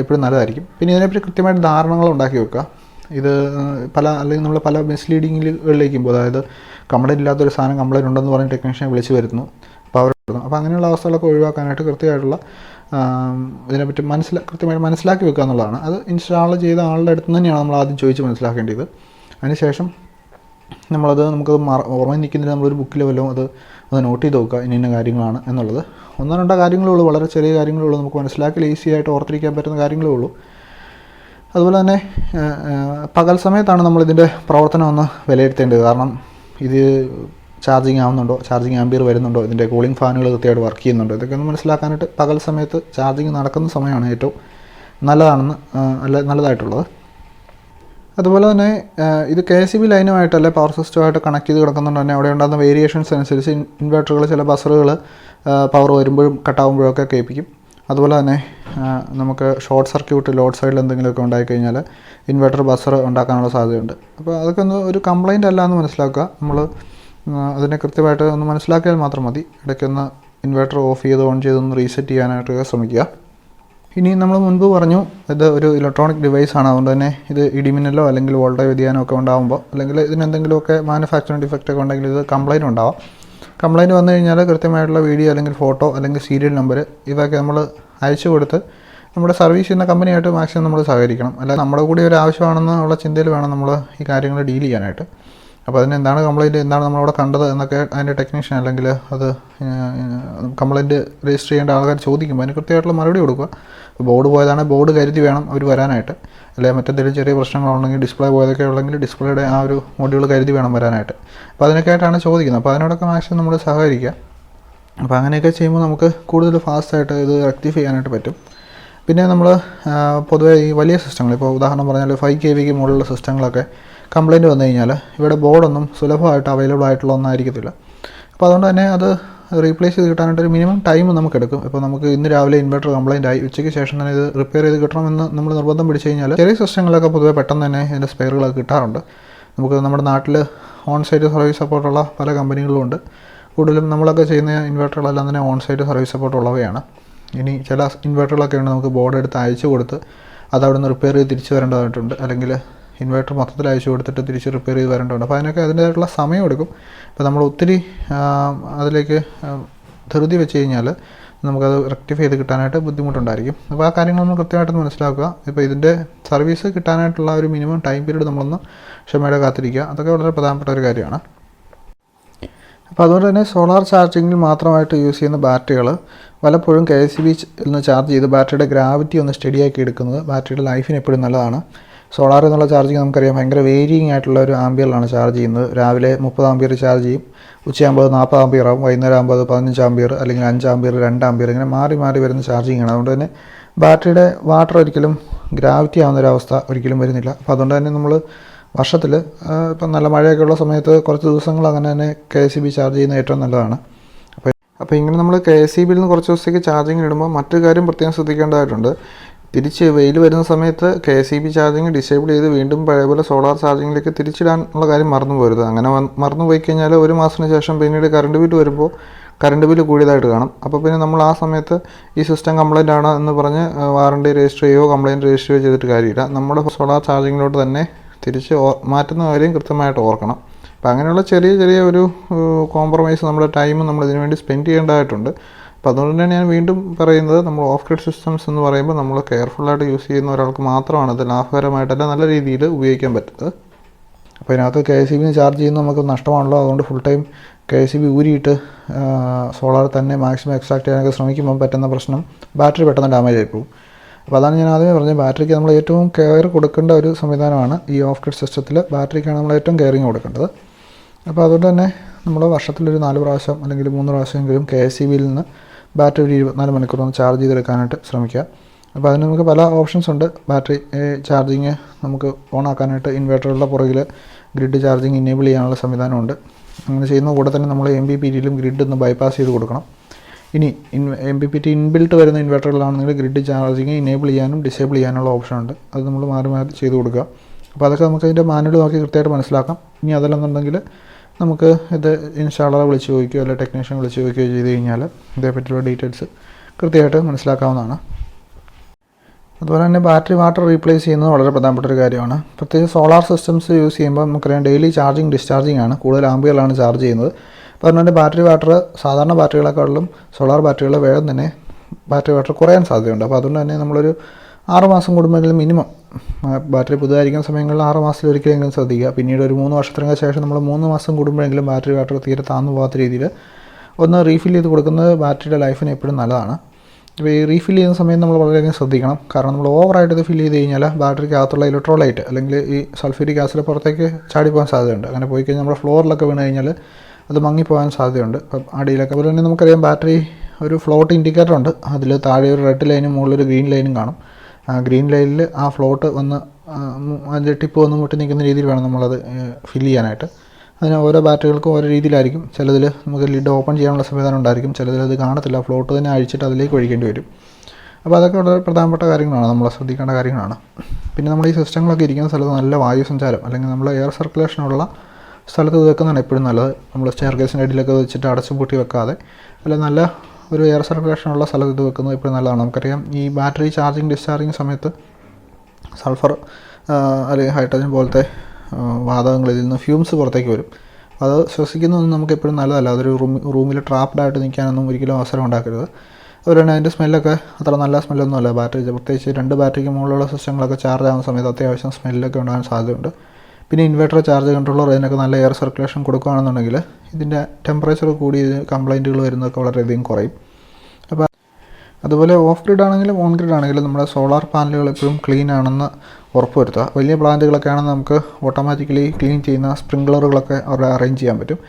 എപ്പോഴും നല്ലതായിരിക്കും. പിന്നെ ഇതിനെപ്പറ്റി കൃത്യമായിട്ട് ധാരണകൾ ഉണ്ടാക്കി വെക്കുക. ഇത് പല അല്ലെങ്കിൽ നമ്മൾ പല മിസ്ലീഡിങ്ങുകളിലേക്കും പോകും. അതായത് കംപ്ലൈന്റ് ഇല്ലാത്തൊരു സാധനം കംപ്ലൈന്റ് ഉണ്ടെന്ന് പറഞ്ഞ് ടെക്നീഷ്യനെ വിളിച്ച് വരുന്നു അപ്പോൾ കൊടുക്കണം അപ്പോൾ അങ്ങനെയുള്ള അവസ്ഥകളൊക്കെ ഒഴിവാക്കാനായിട്ട് കൃത്യമായിട്ടുള്ള ഇതിനെപ്പറ്റി മനസ്സില കൃത്യമായിട്ട് മനസ്സിലാക്കി വെക്കുക എന്നുള്ളതാണ്. അത് ഇൻസ്റ്റാൾ ചെയ്ത ആളുടെ അടുത്ത് തന്നെയാണ് നമ്മൾ ആദ്യം ചോദിച്ച് മനസ്സിലാക്കേണ്ടത്. അതിനുശേഷം നമ്മളത് നമുക്കത് മറ ഓർമ്മ നിൽക്കുന്നില്ല നമ്മളൊരു ബുക്കിൽ വല്ലതും അത് അത് നോട്ട് ചെയ്ത് നോക്കുക ഇന്ന ഇന്ന കാര്യങ്ങളാണ് എന്നുള്ളത്. ഒന്നോ രണ്ടോ കാര്യങ്ങളേ ഉള്ളൂ. വളരെ ചെറിയ കാര്യങ്ങളേ ഉള്ളൂ. നമുക്ക് മനസ്സിലാക്കി ഈസി ആയിട്ട് ഓർത്തിരിക്കാൻ പറ്റുന്ന കാര്യങ്ങളേ ഉള്ളൂ. അതുപോലെ തന്നെ പകൽ സമയത്താണ് നമ്മളിതിന്റെ പ്രവർത്തനം ഒന്ന് വിലയിരുത്തേണ്ടത്. കാരണം ഇത് ചാർജിങ് ആവുന്നുണ്ടോ ചാർജിങ് ആംബിയർ വരുന്നുണ്ടോ ഇതിന്റെ കൂളിംഗ് ഫാനുകൾ കൃത്യമായിട്ട് വർക്ക് ചെയ്യുന്നുണ്ടോ ഇതൊക്കെ ഒന്ന് മനസ്സിലാക്കാനായിട്ട് പകൽ സമയത്ത് ചാർജിങ് നടക്കുന്ന സമയമാണ് ഏറ്റവും നല്ലതാണെന്ന് അല്ല നല്ലതായിട്ടുള്ളത്. അതുപോലെ തന്നെ ഇത് കെ സി ബി ലൈനുമായിട്ടല്ല പവർ സിസ്റ്റമായിട്ട് കണക്ട് ചെയ്ത് കിടക്കുന്നുണ്ട് തന്നെ അവിടെ ഉണ്ടാകുന്ന വേരിയേഷൻസ് അനുസരിച്ച് ഇൻവെർട്ടറുകൾ ചില ബസറുകൾ പവർ വരുമ്പോഴും കട്ടാവുമ്പോഴൊക്കെ കേൾപ്പിക്കും. അതുപോലെ തന്നെ നമുക്ക് ഷോർട്ട് സർക്യൂട്ട് ലോഡ് സൈഡിൽ എന്തെങ്കിലുമൊക്കെ ഉണ്ടായിക്കഴിഞ്ഞാൽ ഇൻവെർട്ടർ ബസർ ഉണ്ടാക്കാനുള്ള സാധ്യതയുണ്ട്. അപ്പോൾ അതൊക്കെ ഒന്ന് ഒരു കംപ്ലൈന്റ് അല്ല എന്ന് മനസ്സിലാക്കുക. നമ്മൾ അതിനെ കൃത്യമായിട്ട് ഒന്ന് മനസ്സിലാക്കിയാൽ മാത്രം മതി. ഇടയ്ക്കൊന്ന് ഇൻവെർട്ടർ ഓഫ് ചെയ്ത് ഓൺ ചെയ്ത് ഒന്ന് റീസെറ്റ് ചെയ്യാനായിട്ട് ശ്രമിക്കുക. ഇനി നമ്മൾ മുൻപ് പറഞ്ഞു ഇത് ഒരു ഇലക്ട്രോണിക് ഡിവൈസ് ആണ്. അതുകൊണ്ട് തന്നെ ഇത് ഇടിമിന്നലോ അല്ലെങ്കിൽ വോൾട്ടേജ് വ്യതിയാനമോ ഒക്കെ ഉണ്ടാകുമ്പോൾ അല്ലെങ്കിൽ ഇതിന് എന്തെങ്കിലുമൊക്കെ മാനുഫാക്ചറിങ് ഡിഫക്റ്റ് ഒക്കെ ഉണ്ടെങ്കിൽ ഇത് കംപ്ലൈന്റ് ഉണ്ടാവാം. കംപ്ലൈന്റ് വന്നു കഴിഞ്ഞാൽ കൃത്യമായിട്ടുള്ള വീഡിയോ അല്ലെങ്കിൽ ഫോട്ടോ അല്ലെങ്കിൽ സീരിയൽ നമ്പർ ഇതൊക്കെ നമ്മൾ അയച്ചു കൊടുത്ത് നമ്മുടെ സർവീസ് ചെയ്യുന്ന കമ്പനിയായിട്ട് മാക്സിമം നമ്മൾ സഹകരിക്കണം. അല്ല നമ്മുടെ കൂടി ഒരു ആവശ്യമാണെന്നുള്ള ചിന്തയിൽ വേണം നമ്മൾ ഈ കാര്യങ്ങൾ ഡീൽ ചെയ്യാനായിട്ട്. അപ്പോൾ അതിന് എന്താണ് കംപ്ലയിന്റ് എന്താണ് നമ്മളവിടെ കണ്ടത് എന്നൊക്കെ അതിന്റെ ടെക്നീഷ്യൻ അല്ലെങ്കിൽ അത് കംപ്ലയിന്റ് രജിസ്റ്റർ ചെയ്യേണ്ട ആൾക്കാർ ചോദിക്കുമ്പോൾ അതിന് കൃത്യമായിട്ടുള്ള മറുപടി കൊടുക്കുക. ബോർഡ് പോയതാണ് ബോർഡ് കരുതി വേണം അവർ വരാനായിട്ട്. അല്ലെങ്കിൽ മറ്റെന്തെങ്കിലും ചെറിയ പ്രശ്നങ്ങളുണ്ടെങ്കിൽ ഡിസ്പ്ലേ പോയതൊക്കെ ഉള്ളെങ്കിൽ ഡിസ്പ്ലേയുടെ ആ ഒരു മൊഡ്യൂൾ കരുതി വേണം വരാനായിട്ട്. അപ്പോൾ അതിനൊക്കെ ആയിട്ടാണ് ചോദിക്കുന്നത്. അപ്പോൾ അതിനോടൊക്കെ മാക്സിമം നമ്മൾ സഹകരിക്കുക. അപ്പോൾ അങ്ങനെയൊക്കെ ചെയ്യുമ്പോൾ നമുക്ക് കൂടുതൽ ഫാസ്റ്റായിട്ട് ഇത് റെക്ടിഫൈ ചെയ്യാനായിട്ട് പറ്റും. പിന്നെ നമ്മൾ പൊതുവേ ഈ വലിയ സിസ്റ്റങ്ങൾ ഇപ്പോൾ ഉദാഹരണം പറഞ്ഞാൽ ഫൈവ് കെ വിക്ക് മുകളിലുള്ള സിസ്റ്റങ്ങളൊക്കെ കംപ്ലൈന്റ് വന്നു കഴിഞ്ഞാൽ ഇവിടെ ബോർഡൊന്നും സുലഭമായിട്ട് അവൈലബിൾ ആയിട്ടുള്ള ഒന്നായിരിക്കത്തില്ല. അപ്പോൾ അതുകൊണ്ട് തന്നെ അത് റീപ്ലേസ് ചെയ്ത് കിട്ടാനായിട്ട് ഒരു മിനിമം ടൈം നമുക്ക് എടുക്കും ഇപ്പോൾ നമുക്ക് ഇന്ന് രാവിലെ ഇൻവെർട്ടർ കംപ്ലൈന്റ് ആയി. ഉച്ചയ്ക്ക് ശേഷം തന്നെ ഇത് റിപ്പയർ ചെയ്ത് കിട്ടണമെന്ന് നമ്മൾ നിർബന്ധം പിടിച്ച് കഴിഞ്ഞാൽ ചെറിയ സിസ്റ്റങ്ങളൊക്കെ പൊതുവെ പെട്ടെന്ന് തന്നെ ഇതിന്റെ സ്പെയറുകളൊക്കെ കിട്ടാറുണ്ട്. നമുക്ക് നമ്മുടെ നാട്ടിൽ ഓൺ സൈറ്റ് സർവീസ് സപ്പോർട്ടുള്ള പല കമ്പനികളും ഉണ്ട്. കൂടുതലും നമ്മളൊക്കെ ചെയ്യുന്ന ഇൻവെർട്ടറുകളെല്ലാം തന്നെ ഓൺ സൈറ്റ് സർവീസ് സപ്പോർട്ട് ഉള്ളവയാണ്. ഇനി ചില ഇൻവെർട്ടറുകളൊക്കെ ഉണ്ട് നമുക്ക് ബോർഡ് എടുത്ത് അയച്ചു കൊടുത്ത് അത് അവിടെ നിന്ന് റിപ്പയർ ചെയ്ത് തിരിച്ച് വരേണ്ടതായിട്ടുണ്ട്. അല്ലെങ്കിൽ ഇൻവെർട്ടർ മൊത്തത്തിൽ അയച്ചു കൊടുത്തിട്ട് തിരിച്ച് റിപ്പയർ ചെയ്ത് വരേണ്ടതുണ്ട്. അപ്പോൾ അതിനൊക്കെ അതിന്റെതായിട്ടുള്ള സമയം എടുക്കും. അപ്പോൾ നമ്മൾ ഒത്തിരി അതിലേക്ക് ധൃതി വെച്ച് കഴിഞ്ഞാൽ നമുക്കത് റെക്ടിഫൈ ചെയ്ത് കിട്ടാനായിട്ട് ബുദ്ധിമുട്ടുണ്ടായിരിക്കും. അപ്പോൾ ആ കാര്യങ്ങൾ നമ്മൾ കൃത്യമായിട്ടൊന്ന് മനസ്സിലാക്കുക. ഇപ്പോൾ ഇതിന്റെ സർവീസ് കിട്ടാനായിട്ടുള്ള ഒരു മിനിമം ടൈം പീരീഡ് നമ്മളൊന്ന് ക്ഷമയോടെ കാത്തിരിക്കുക. അതൊക്കെ വളരെ പ്രധാനപ്പെട്ട ഒരു കാര്യമാണ്. അപ്പോൾ അതുകൊണ്ട് തന്നെ സോളാർ ചാർജിങ്ങിൽ മാത്രമായിട്ട് യൂസ് ചെയ്യുന്ന ബാറ്ററികൾ പലപ്പോഴും കെ എസ് ബി നിന്ന് ചാർജ് ചെയ്ത് ബാറ്ററിയുടെ ഗ്രാവിറ്റി ഒന്ന് സ്റ്റഡിയാക്കി എടുക്കുന്നത് ബാറ്ററിയുടെ ലൈഫിന് എപ്പോഴും നല്ലതാണ്. സോളാർ എന്നുള്ള ചാർജിങ് നമുക്കറിയാം. ഭയങ്കര വേരിയിങ് ആയിട്ടുള്ള ഒരു ആംബിയറിലാണ് ചാർജ് ചെയ്യുന്നത്. രാവിലെ മുപ്പത് ആംബിയർ ചാർജ് ചെയ്യും. ഉച്ചയാകുമ്പോൾ നാൽപ്പത് ആംബിയർ ആവും. വൈകുന്നേരം ആകുമ്പോൾ പതിനഞ്ച് ആംബിയർ അല്ലെങ്കിൽ അഞ്ച് ആംബിയർ രണ്ട് ആംബിയർ ഇങ്ങനെ മാറി മാറി വരുന്ന ചാർജിങ് ആണ്. അതുകൊണ്ട് തന്നെ ബാറ്ററിയുടെ വാട്ടർ ഒരിക്കലും ഗ്രാവിറ്റി ആവുന്ന ഒരു അവസ്ഥ ഒരിക്കലും വരുന്നില്ല. അപ്പോൾ അതുകൊണ്ട് തന്നെ നമ്മൾ വർഷത്തിൽ ഇപ്പം നല്ല മഴയൊക്കെ ഉള്ള സമയത്ത് കുറച്ച് ദിവസങ്ങൾ അങ്ങനെ തന്നെ കെ എസ് ബി ചാർജ് ചെയ്യുന്ന ഏറ്റവും നല്ലതാണ്. അപ്പോൾ അപ്പോൾ ഇങ്ങനെ നമ്മൾ കെ എസ് ബിയിൽ നിന്ന് കുറച്ച് ദിവസത്തേക്ക് ചാർജിങ് ഇടുമ്പോൾ മറ്റു കാര്യം പ്രത്യേകം ശ്രദ്ധിക്കേണ്ടതായിട്ടുണ്ട്. തിരിച്ച് വെയിൽ വരുന്ന സമയത്ത് K S E B charging disable ചെയ്ത് വീണ്ടും പഴയപോലെ സോളാർ ചാർജിങ്ങിലേക്ക് തിരിച്ചിടാനുള്ള കാര്യം മറന്നു പോരുത്. അങ്ങനെ മറന്നു പോയി കഴിഞ്ഞാൽ ഒരു മാസത്തിന് ശേഷം പിന്നീട് കറണ്ട് ബില്ല് വരുമ്പോൾ കറണ്ട് ബില്ല് കൂടിയതായിട്ട് കാണും. അപ്പോൾ പിന്നെ നമ്മൾ ആ സമയത്ത് ഈ സിസ്റ്റം കംപ്ലൈന്റ് ആണ് എന്ന് പറഞ്ഞ് വാറണ്ടി രജിസ്റ്റർ ചെയ്യുകയോ കംപ്ലൈന്റ് രജിസ്റ്റർ ചെയ്യുകയോ ചെയ്തിട്ട് കാര്യമില്ല. നമ്മുടെ സോളാർ ചാർജിങ്ങിലോട്ട് തന്നെ തിരിച്ച് മാറ്റുന്ന കാര്യം കൃത്യമായിട്ട് ഓർക്കണം. അപ്പോൾ അങ്ങനെയുള്ള ചെറിയ ചെറിയ ഒരു കോംപ്രമൈസ് നമ്മുടെ ടൈം നമ്മൾ ഇതിനു വേണ്ടി സ്പെൻഡ് ചെയ്യേണ്ടതായിട്ടുണ്ട്. അപ്പോൾ അതുകൊണ്ട് തന്നെ ഞാൻ വീണ്ടും പറയുന്നത് നമ്മൾ ഓഫ് ഗ്രിഡ് സിസ്റ്റംസ് എന്ന് പറയുമ്പോൾ നമ്മൾ കെയർഫുള്ളായിട്ട് യൂസ് ചെയ്യുന്ന ഒരാൾക്ക് മാത്രമാണ് ഇത് ലാഭകരമായിട്ടല്ല നല്ല രീതിയിൽ ഉപയോഗിക്കാൻ പറ്റുന്നത്. അപ്പോൾ ഇതിനകത്ത് കെ സി ബിന് ചാർജ് ചെയ്യുന്ന നമുക്ക് നഷ്ടമാണല്ലോ. അതുകൊണ്ട് full time K C B ഊരിയിട്ട് solar തന്നെ മാക്സിമം എക്സ്ട്രാക്ട് ചെയ്യാനൊക്കെ ശ്രമിക്കുമ്പോൾ പറ്റുന്ന പ്രശ്നം ബാറ്ററി പെട്ടെന്ന് ഡാമേജ് ആയി പോകും അപ്പോൾ അതാണ് ഞാൻ ആദ്യമേ പറഞ്ഞത്. ബാറ്ററിക്ക് നമ്മൾ ഏറ്റവും കെയർ കൊടുക്കേണ്ട ഒരു സംവിധാനമാണ് ഈ ഓഫ് ഗ്രിഡ് സിസ്റ്റത്തിൽ ബാറ്ററിക്കാണ് നമ്മൾ ഏറ്റവും കെയറിങ് കൊടുക്കേണ്ടത്. അപ്പോൾ അതുകൊണ്ട് തന്നെ നമ്മൾ വർഷത്തിലൊരു നാല് പ്രാവശ്യം അല്ലെങ്കിൽ മൂന്ന് പ്രാവശ്യമെങ്കിലും കെ എസ് സി ബിയിൽ നിന്ന് ബാറ്ററി ഒരു ഇരുപത്തിനാല് മണിക്കൂർ ചാർജ് ചെയ്തെടുക്കാനായിട്ട് ശ്രമിക്കുക. അപ്പോൾ അതിന് നമുക്ക് പല ഓപ്ഷൻസ് ഉണ്ട്. ബാറ്ററി ചാർജിങ് നമുക്ക് ഓൺ ആക്കാനായിട്ട് ഇൻവേർട്ടറുകളുടെ പുറകിൽ ഗ്രിഡ് ചാർജിങ് ഇനേബിൾ ചെയ്യാനുള്ള സംവിധാനമുണ്ട്. അങ്ങനെ ചെയ്യുന്ന കൂടെ തന്നെ നമ്മൾ എം ബി പി ടിയിലും ഗ്രിഡ് ഒന്ന് ബൈപ്പാസ് ചെയ്ത് കൊടുക്കണം. ഇനി in M B P T inbuilt വരുന്ന ഇൻവെർട്ടറുകളാണെങ്കിൽ ഗ്രിഡ് ചാർജിങ് ഇനേബിൾ ചെയ്യാനും ഡിസേബിൾ ചെയ്യാനുള്ള ഓപ്ഷൻ ഉണ്ട് അത് നമ്മൾ മാറി മാറി ചെയ്ത് കൊടുക്കുക. അപ്പോൾ അതൊക്കെ നമുക്ക് അതിന്റെ മാനുവൽ നോക്കി കൃത്യമായിട്ട് മനസ്സിലാക്കാം. ഇനി അതല്ലെന്നുണ്ടെങ്കിൽ നമുക്ക് ഇത് ഇൻസ്റ്റാളറെ വിളിച്ച് ചോദിക്കുകയോ അല്ലെങ്കിൽ ടെക്നീഷ്യൻ വിളിച്ച് ചോദിക്കുകയോ ചെയ്ത് കഴിഞ്ഞാൽ ഇതേപ്പറ്റിയുള്ള ഡീറ്റെയിൽസ് കൃത്യമായിട്ട് മനസ്സിലാക്കാവുന്നതാണ്. അതുപോലെ തന്നെ ബാറ്ററി വാട്ടർ റീപ്ലേസ് ചെയ്യുന്നത് വളരെ പ്രധാനപ്പെട്ട ഒരു കാര്യമാണ്. പ്രത്യേകിച്ച് സോളാർ സിസ്റ്റംസ് യൂസ് ചെയ്യുമ്പോൾ നമുക്കറിയാം ഡെയിലി ചാർജിങ് ഡിസ്ചാർജിങ് ആണ്. കൂടുതൽ ആമ്പുകളാണ് ചാർജ് ചെയ്യുന്നത്. അപ്പോൾ അതുകൊണ്ട് ബാറ്ററി വാട്ടർ സാധാരണ ബാറ്ററികളെക്കാളും സോളാർ ബാറ്ററികൾ വേഗം തന്നെ ബാറ്ററി വാട്ടർ കുറയാൻ സാധ്യതയുണ്ട്. അപ്പോൾ അതുകൊണ്ട് തന്നെ നമ്മളൊരു ആറ് മാസം കൂടുമ്പോഴെങ്കിലും മിനിമം. ബാറ്ററി പുതുതായിരിക്കുന്ന സമയങ്ങളിൽ ആറ് മാസത്തിൽ ഒരിക്കലെങ്കിലും ശ്രദ്ധിക്കുക. പിന്നീട് ഒരു മൂന്ന് വർഷത്തിനൊക്കെ ശേഷം നമ്മൾ മൂന്ന് മാസം കൂടുമ്പോഴെങ്കിലും ബാറ്ററി ബാറ്ററി തീരെ താന്നു പോകാത്ത രീതിയിൽ ഒന്ന് റീഫിൽ ചെയ്ത് കൊടുക്കുന്നത് ബാറ്ററിയുടെ ലൈഫിന് എപ്പോഴും നല്ലതാണ്. ഇപ്പോൾ ഈ റീഫിൽ ചെയ്യുന്ന സമയത്ത് നമ്മൾ വളരെയധികം ശ്രദ്ധിക്കണം. കാരണം നമ്മൾ ഓവറായിട്ട് ഇത് ഫില്ല് ചെയ്ത് കഴിഞ്ഞാൽ ബാറ്ററിക്ക് അകത്തുള്ള ഇലക്ട്രോലൈറ്റ് അല്ലെങ്കിൽ ഈ സൾഫ്യൂരിക് ആസിഡ് പുറത്തേക്ക് ചാടിപ്പോകാൻ സാധ്യതയുണ്ട്. അങ്ങനെ പോയി കഴിഞ്ഞാൽ നമ്മുടെ ഫ്ലോറിലൊക്കെ വീണ് കഴിഞ്ഞാൽ അത് മങ്ങിപ്പോകാൻ സാധ്യതയുണ്ട്. അപ്പം അടിയിലൊക്കെ അതുപോലെ തന്നെ നമുക്കറിയാം ബാറ്ററി ഒരു ഫ്ലോട്ട് ഇൻഡിക്കേറ്റർ ഉണ്ട് അതിൽ താഴെ ഒരു റെഡ് ലൈനും മുകളിൽ ഒരു ഗ്രീൻ ലൈനും കാണും. ആ ഗ്രീൻ ലൈനിൽ ആ ഫ്ലോട്ട് വന്ന് അതിന്റെ ടിപ്പ് വന്ന് മുട്ടി നിൽക്കുന്ന രീതിയിൽ വേണം നമ്മളത് ഫില്ല് ചെയ്യാനായിട്ട്. അതിന് ഓരോ ബാറ്ററികൾക്കും ഓരോ രീതിയിലായിരിക്കും. ചിലതിൽ നമുക്ക് ലിഡ് ഓപ്പൺ ചെയ്യാനുള്ള സംവിധാനം ഉണ്ടായിരിക്കും. ചിലതിൽ അത് കാണത്തില്ല. ഫ്ലോട്ട് തന്നെ അഴിച്ചിട്ട് അതിലേക്ക് ഒഴിക്കേണ്ടി വരും. അപ്പോൾ അതൊക്കെ വളരെ പ്രധാനപ്പെട്ട കാര്യങ്ങളാണ്. നമ്മൾ ശ്രദ്ധിക്കേണ്ട കാര്യങ്ങളാണ്. പിന്നെ നമ്മൾ ഈ സിസ്റ്റങ്ങളൊക്കെ ഇരിക്കുന്ന സ്ഥലത്ത് നല്ല വായു സഞ്ചാരം അല്ലെങ്കിൽ നമ്മൾ എയർ സർക്കുലേഷനുള്ള സ്ഥലത്ത് വെക്കുന്നതാണ് എപ്പോഴും നല്ലത്. നമ്മൾ സ്റ്റെയർ കേസിന്റെ അടിയിലൊക്കെ വെച്ചിട്ട് അടച്ചു പൂട്ടി വെക്കാതെ. അല്ല നല്ല ഒരു എയർ സർക്കുലേഷനുള്ള സ്ഥലത്ത് ഇത് വെക്കുന്നത് എപ്പോഴും നല്ലതാണ്. നമുക്കറിയാം ഈ ബാറ്ററി ചാർജിങ് ഡിസ്ചാർജിങ് സമയത്ത് സൾഫർ അല്ലെങ്കിൽ ഹൈഡ്രജൻ പോലത്തെ വാതകങ്ങളിൽ നിന്ന് ഫ്യൂംസ് പുറത്തേക്ക് വരും. അത് ശ്വസിക്കുന്നതൊന്നും നമുക്ക് എപ്പോഴും നല്ലതല്ല. അതൊരു റൂം റൂമിൽ ട്രാപ്ഡായിട്ട് നിൽക്കാനൊന്നും ഒരിക്കലും അവസരം ഉണ്ടാക്കരുത്. അതുപോലെ അതിന്റെ സ്മെല്ലൊക്കെ അത്ര നല്ല സ്മെല്ലൊന്നുമല്ല. ബാറ്ററി പ്രത്യേകിച്ച് രണ്ട് ബാറ്ററിക്ക് മുകളിലുള്ള സിസ്റ്റങ്ങളൊക്കെ ചാർജ് ആകുന്ന സമയത്ത് അത്യാവശ്യം സ്മെല്ലൊക്കെ ഉണ്ടാകാൻ സാധ്യതയുണ്ട്. പിന്നെ ഇൻവെർട്ടർ ചാർജ് കൺട്രോളർ അതിനൊക്കെ നല്ല എയർ സർക്കുലേഷൻ കൊടുക്കുകയാണെന്നുണ്ടെങ്കിൽ ഇതിന്റെ ടെമ്പറേച്ചർ കൂടി കംപ്ലൈന്റുകൾ വരുന്നതൊക്കെ വളരെയധികം കുറയും. അപ്പോൾ അതുപോലെ ഓഫ് ഗ്രിഡ് ആണെങ്കിലും ഓൺ ഗ്രിഡ് ആണെങ്കിലും നമ്മുടെ സോളാർ പാനലുകൾ എപ്പോഴും ക്ലീൻ ആണെന്ന് ഉറപ്പുവരുത്തുക. വലിയ പ്ലാന്റുകളൊക്കെ ആണെങ്കിൽ നമുക്ക് ഓട്ടോമാറ്റിക്കലി ക്ലീൻ ചെയ്യുന്ന സ്പ്രിംഗ്ലറുകളൊക്കെ അവിടെ അറേഞ്ച് ചെയ്യാൻ പറ്റും.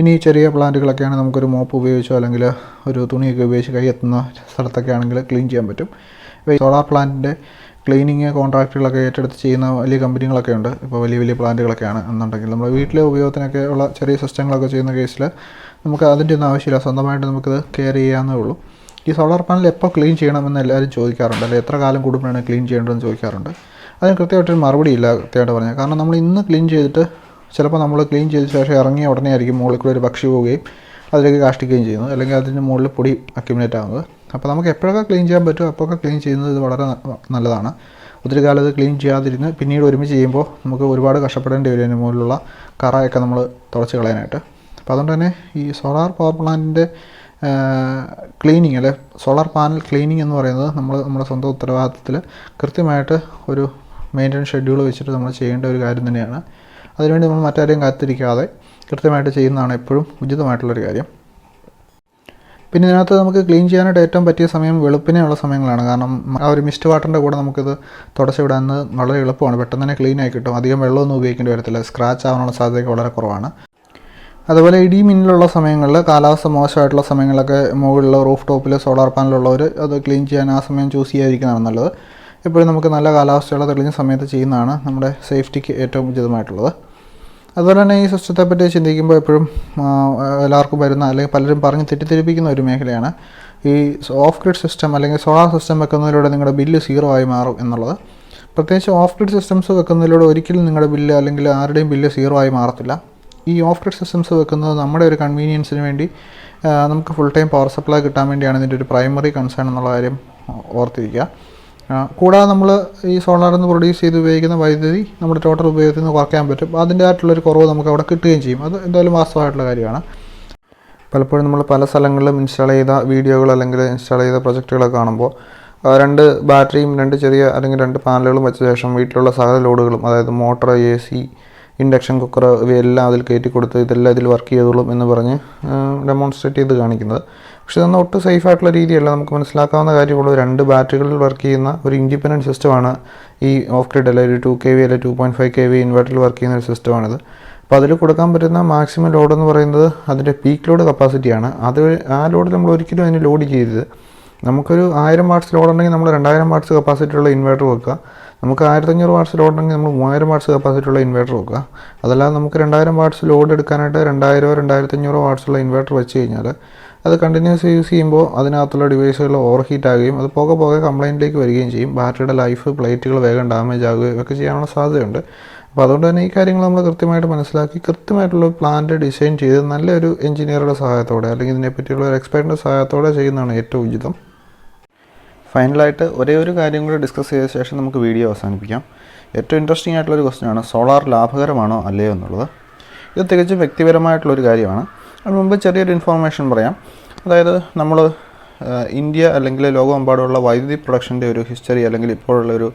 ഇനി ചെറിയ പ്ലാന്റുകളൊക്കെ ആണെങ്കിൽ നമുക്കൊരു മോപ്പ് ഉപയോഗിച്ചോ അല്ലെങ്കിൽ ഒരു തുണിയൊക്കെ ഉപയോഗിച്ച് കൈ എത്തുന്ന സ്ഥലത്തൊക്കെ ആണെങ്കിൽ ക്ലീൻ ചെയ്യാൻ പറ്റും. സോളാർ പ്ലാന്റിന്റെ ക്ലീനിങ് കോൺട്രാക്റ്റുകളൊക്കെ ഏറ്റെടുത്ത് ചെയ്യുന്ന വലിയ കമ്പനികളൊക്കെ ഉണ്ട്. ഇപ്പോൾ വലിയ വലിയ പ്ലാന്റുകളൊക്കെയാണ് എന്നുണ്ടെങ്കിൽ നമ്മുടെ വീട്ടിലെ ഉപയോഗത്തിനൊക്കെ ഉള്ള ചെറിയ സിസ്റ്റങ്ങളൊക്കെ ചെയ്യുന്ന കേസിൽ നമുക്ക് അതിന്റെ ഒന്നും ആവശ്യമില്ല. സ്വന്തമായിട്ട് നമുക്കിത് കെയർ ചെയ്യാവുന്നേ ഉള്ളൂ. ഈ സോളാർ പാനൽ എപ്പോൾ ക്ലീൻ ചെയ്യണമെന്ന് എല്ലാവരും ചോദിക്കാറുണ്ട്. അല്ലെങ്കിൽ എത്ര കാലം കൂടുമ്പോഴാണ് ക്ലീൻ ചെയ്യേണ്ടതെന്ന് ചോദിക്കാറുണ്ട്. അതിന് കൃത്യമായിട്ടൊരു മറുപടി ഇല്ല കൃത്യമായിട്ട് പറഞ്ഞാൽ. കാരണം നമ്മൾ ഇന്ന് ക്ലീൻ ചെയ്തിട്ട് ചിലപ്പോൾ നമ്മൾ ക്ലീൻ ചെയ്ത ശേഷം ഇറങ്ങിയ ഉടനെ ആയിരിക്കും മുകളിൽ കൂടെ ഒരു പക്ഷി പോവുകയും അതിലേക്ക് കാഷ്ടിക്കുകയും ചെയ്യുന്നത് അല്ലെങ്കിൽ അതിന് മുകളിൽ പൊടി അക്യുമുലേറ്റ് ആകുന്നത് അപ്പോൾ നമുക്ക് എപ്പോഴൊക്കെ ക്ലീൻ ചെയ്യാൻ പറ്റുമോ അപ്പോഴൊക്കെ ക്ലീൻ ചെയ്യുന്നത് ഇത് വളരെ നല്ലതാണ്. ഒത്തിരി കാലം ഇത് ക്ലീൻ ചെയ്യാതിരുന്ന് പിന്നീട് ഒരുമിച്ച് ചെയ്യുമ്പോൾ നമുക്ക് ഒരുപാട് കഷ്ടപ്പെടേണ്ടി വരും അതിന് മുകളിലുള്ള കറയൊക്കെ നമ്മൾ തുടച്ച് കളയാനായിട്ട്. അപ്പോൾ അതുകൊണ്ട് തന്നെ ഈ സോളാർ പവർ പ്ലാന്റിന്റെ ക്ലീനിങ് അല്ലെ സോളാർ പാനൽ ക്ലീനിങ് എന്ന് പറയുന്നത് നമ്മൾ നമ്മുടെ സ്വന്തം ഉത്തരവാദിത്തത്തിൽ കൃത്യമായിട്ട് ഒരു മെയിന്റനൻസ് ഷെഡ്യൂൾ വെച്ചിട്ട് നമ്മൾ ചെയ്യേണ്ട ഒരു കാര്യം തന്നെയാണ്. അതിനുവേണ്ടി നമ്മൾ മറ്റാരെയും കാത്തിരിക്കാതെ കൃത്യമായിട്ട് ചെയ്യുന്നതാണ് എപ്പോഴും ഉചിതമായിട്ടുള്ളൊരു കാര്യം. പിന്നെ ഇതിനകത്ത് നമുക്ക് ക്ലീൻ ചെയ്യാനായിട്ട് ഏറ്റവും പറ്റിയ സമയം വെളുപ്പിനെയുള്ള സമയങ്ങളാണ്. കാരണം ആ ഒരു മിസ്റ്റ് വാട്ടറിന്റെ കൂടെ നമുക്കിത് തുടച്ചിടാൻ വളരെ എളുപ്പമാണ്. പെട്ടെന്ന് തന്നെ ക്ലീൻ ആയി കിട്ടും. അധികം വെള്ളമൊന്നും ഉപയോഗിക്കേണ്ടി വരത്തില്ല. സ്ക്രാച്ച് ആവാനുള്ള സാധ്യത വളരെ കുറവാണ്. അതുപോലെ ഇടി മിന്നിലുള്ള സമയങ്ങളിൽ കാലാവസ്ഥ മോശമായിട്ടുള്ള സമയങ്ങളിലൊക്കെ മുകളിൽ റൂഫ് ടോപ്പിൽ സോളാർ പാനലുള്ളവർ അത് ക്ലീൻ ചെയ്യാൻ ആ സമയം ചൂസ് ചെയ്യാതിരിക്കുന്നതാണ് നല്ലത്. എപ്പോഴും നമുക്ക് നല്ല കാലാവസ്ഥയുള്ള തെളിഞ്ഞ സമയത്ത് ചെയ്യുന്നതാണ് നമ്മുടെ സേഫ്റ്റിക്ക് ഏറ്റവും ഉചിതമായിട്ടുള്ളത്. അതുപോലെ തന്നെ ഈ പറ്റി ചിന്തിക്കുമ്പോൾ എപ്പോഴും എല്ലാവർക്കും വരുന്ന അല്ലെങ്കിൽ പലരും പറഞ്ഞ് തെറ്റിദ്ധരിപ്പിക്കുന്ന ഒരു മേഖലയാണ് ഈ ഓഫ് ഗ്രിഡ് സിസ്റ്റം അല്ലെങ്കിൽ സോളാർ സിസ്റ്റം വെക്കുന്നതിലൂടെ നിങ്ങളുടെ ബില്ല് സീറോ ആയി മാറും എന്നുള്ളത്. പ്രത്യേകിച്ച് ഓഫ് ഗ്രിഡ് സിസ്റ്റംസ് വെക്കുന്നതിലൂടെ ഒരിക്കലും നിങ്ങളുടെ ബില്ല് അല്ലെങ്കിൽ ആരുടെയും ബില്ല് സീറോ ആയി മാറത്തില്ല. ഈ ഓഫ് ഗ്രിഡ് സിസ്റ്റംസ് വെക്കുന്നത് നമ്മുടെ ഒരു കൺവീനിയൻസിന് വേണ്ടി നമുക്ക് ഫുൾ ടൈം പവർ സപ്ലൈ കിട്ടാൻ വേണ്ടിയാണ് ഇതിന്റെ ഒരു പ്രൈമറി കൺസേൺ എന്നുള്ള കാര്യം ഓർത്തിരിക്കുക. കൂടാതെ നമ്മൾ ഈ സോളാറിൽ നിന്ന് പ്രൊഡ്യൂസ് ചെയ്ത് ഉപയോഗിക്കുന്ന വൈദ്യുതി നമ്മുടെ ടോട്ടൽ ഉപയോഗത്തിൽ നിന്ന് കുറയ്ക്കാൻ പറ്റും. അതിന്റെതായിട്ടുള്ളൊരു കുറവ് നമുക്ക് അവിടെ കിട്ടുകയും ചെയ്യും. അത് എന്തായാലും വാസ്തവമായിട്ടുള്ള കാര്യമാണ്. പലപ്പോഴും നമ്മൾ പല സ്ഥലങ്ങളിലും ഇൻസ്റ്റാൾ ചെയ്ത വീഡിയോകൾ അല്ലെങ്കിൽ ഇൻസ്റ്റാൾ ചെയ്ത പ്രൊജക്റ്റുകളൊക്കെ കാണുമ്പോൾ രണ്ട് ബാറ്ററിയും രണ്ട് ചെറിയ അല്ലെങ്കിൽ രണ്ട് പാനലുകളും വെച്ച ശേഷം വീട്ടിലുള്ള സകല ലോഡുകളും അതായത് motor A C induction cooker ഇവയെല്ലാം അതിൽ കയറ്റി കൊടുത്ത് ഇതെല്ലാം ഇതിൽ വർക്ക് ചെയ്തോളും എന്ന് പറഞ്ഞ് ഡെമോൺസ്ട്രേറ്റ് ചെയ്ത് കാണിക്കുന്നത്. പക്ഷേ ഇതൊന്നും ഒട്ടും സേഫ് ആയിട്ടുള്ള രീതിയല്ല. നമുക്ക് മനസ്സിലാക്കാവുന്ന കാര്യമുള്ളൂ. രണ്ട് ബാറ്ററികളിൽ വർക്ക് ചെയ്യുന്ന ഒരു ഇൻഡിപെൻഡന്റ് സിസ്റ്റമാണ് ഈ ഓഫ് ഗ്രിഡ് അല്ലെങ്കിൽ ഒരു ടു കെ വി അല്ലെങ്കിൽ two point five K V ഇൻവെർട്ടറിൽ work ചെയ്യുന്ന ഒരു സിസ്റ്റമാണിത് അപ്പോൾ അതിൽ കൊടുക്കാൻ പറ്റുന്ന മാക്സിമം ലോഡ് എന്ന് പറയുന്നത് അതിന്റെ പീക്ക് ലോഡ് കപ്പാസിറ്റിയാണ് അത് ആ ലോഡ് നമ്മൾ ഒരിക്കലും അതിന് ലോഡ് ചെയ്യരുത്. നമുക്കൊരു ആയിരം വാട്ട്സ് ലോഡ് ഉണ്ടെങ്കിൽ നമ്മൾ രണ്ടായിരം വാട്ട്സ് കപ്പാസിറ്റിയുള്ള ഇൻവെർട്ടർ വെക്കുക. നമുക്ക് ആയിരത്തഞ്ഞൂറ് വാട്സ് ലോഡ് ഉണ്ടെങ്കിൽ നമ്മൾ മൂവായിരം വാട്സ് കപ്പാസിറ്റി ഉള്ള ഇൻവെർട്ടർ വെക്കുക. അതല്ലാതെ നമുക്ക് രണ്ടായിരം വാട്സ് ലോഡ് എടുക്കാനായിട്ട് രണ്ടായിരമോ രണ്ടായിരത്തഞ്ഞൂറോ വാട്സ് ഉള്ള ഇൻവെർട്ടർ വെച്ച് കഴിഞ്ഞാൽ അത് കണ്ടിന്യൂസ് യൂസ് ചെയ്യുമ്പോൾ അതിനകത്തുള്ള ഡിവൈസുകൾ ഓവർ ഹീറ്റ് ആകുകയും അത് പോകെ പോകെ കംപ്ലയിന്റിലേക്ക് വരികയും ചെയ്യും. ബാറ്ററിയുടെ ലൈഫ് പ്ലേറ്റുകൾ വേഗം ഡാമേജ് ആകുകയും ഒക്കെ ചെയ്യാനുള്ള സാധ്യതയുണ്ട്. അപ്പോൾ അതുകൊണ്ട് തന്നെ ഈ കാര്യങ്ങൾ നമ്മൾ കൃത്യമായിട്ട് മനസ്സിലാക്കി കൃത്യമായിട്ടുള്ള പ്ലാന്റ് ഡിസൈൻ ചെയ്ത് നല്ലൊരു എഞ്ചിനീയറുടെ സഹായത്തോടെ അല്ലെങ്കിൽ ഇതിനെപ്പറ്റിയുള്ള ഒരു എക്സ്പെർട്ടിന്റെ സഹായത്തോടെ ചെയ്യുന്നതാണ് ഏറ്റവും ഉചിതം. ഫൈനലായിട്ട് ഒരേ ഒരു കാര്യം കൂടി ഡിസ്കസ് ചെയ്ത ശേഷം നമുക്ക് വീഡിയോ അവസാനിപ്പിക്കാം. ഏറ്റവും ഇൻട്രസ്റ്റിംഗ് ആയിട്ടുള്ളൊരു ക്വസ്റ്റ്യനാണ് സോളാർ ലാഭകരമാണോ അല്ലയോ എന്നുള്ളത്. ഇത് തികച്ചും വ്യക്തിപരമായിട്ടുള്ളൊരു കാര്യമാണ്. അതിന് മുമ്പ് ചെറിയൊരു ഇൻഫോർമേഷൻ പറയാം. അതായത് നമ്മൾ ഇന്ത്യ അല്ലെങ്കിൽ ലോകമെമ്പാടുമുള്ള വൈദ്യുതി പ്രൊഡക്ഷന്റെ ഒരു ഹിസ്റ്ററി അല്ലെങ്കിൽ ഇപ്പോഴുള്ള ഒരു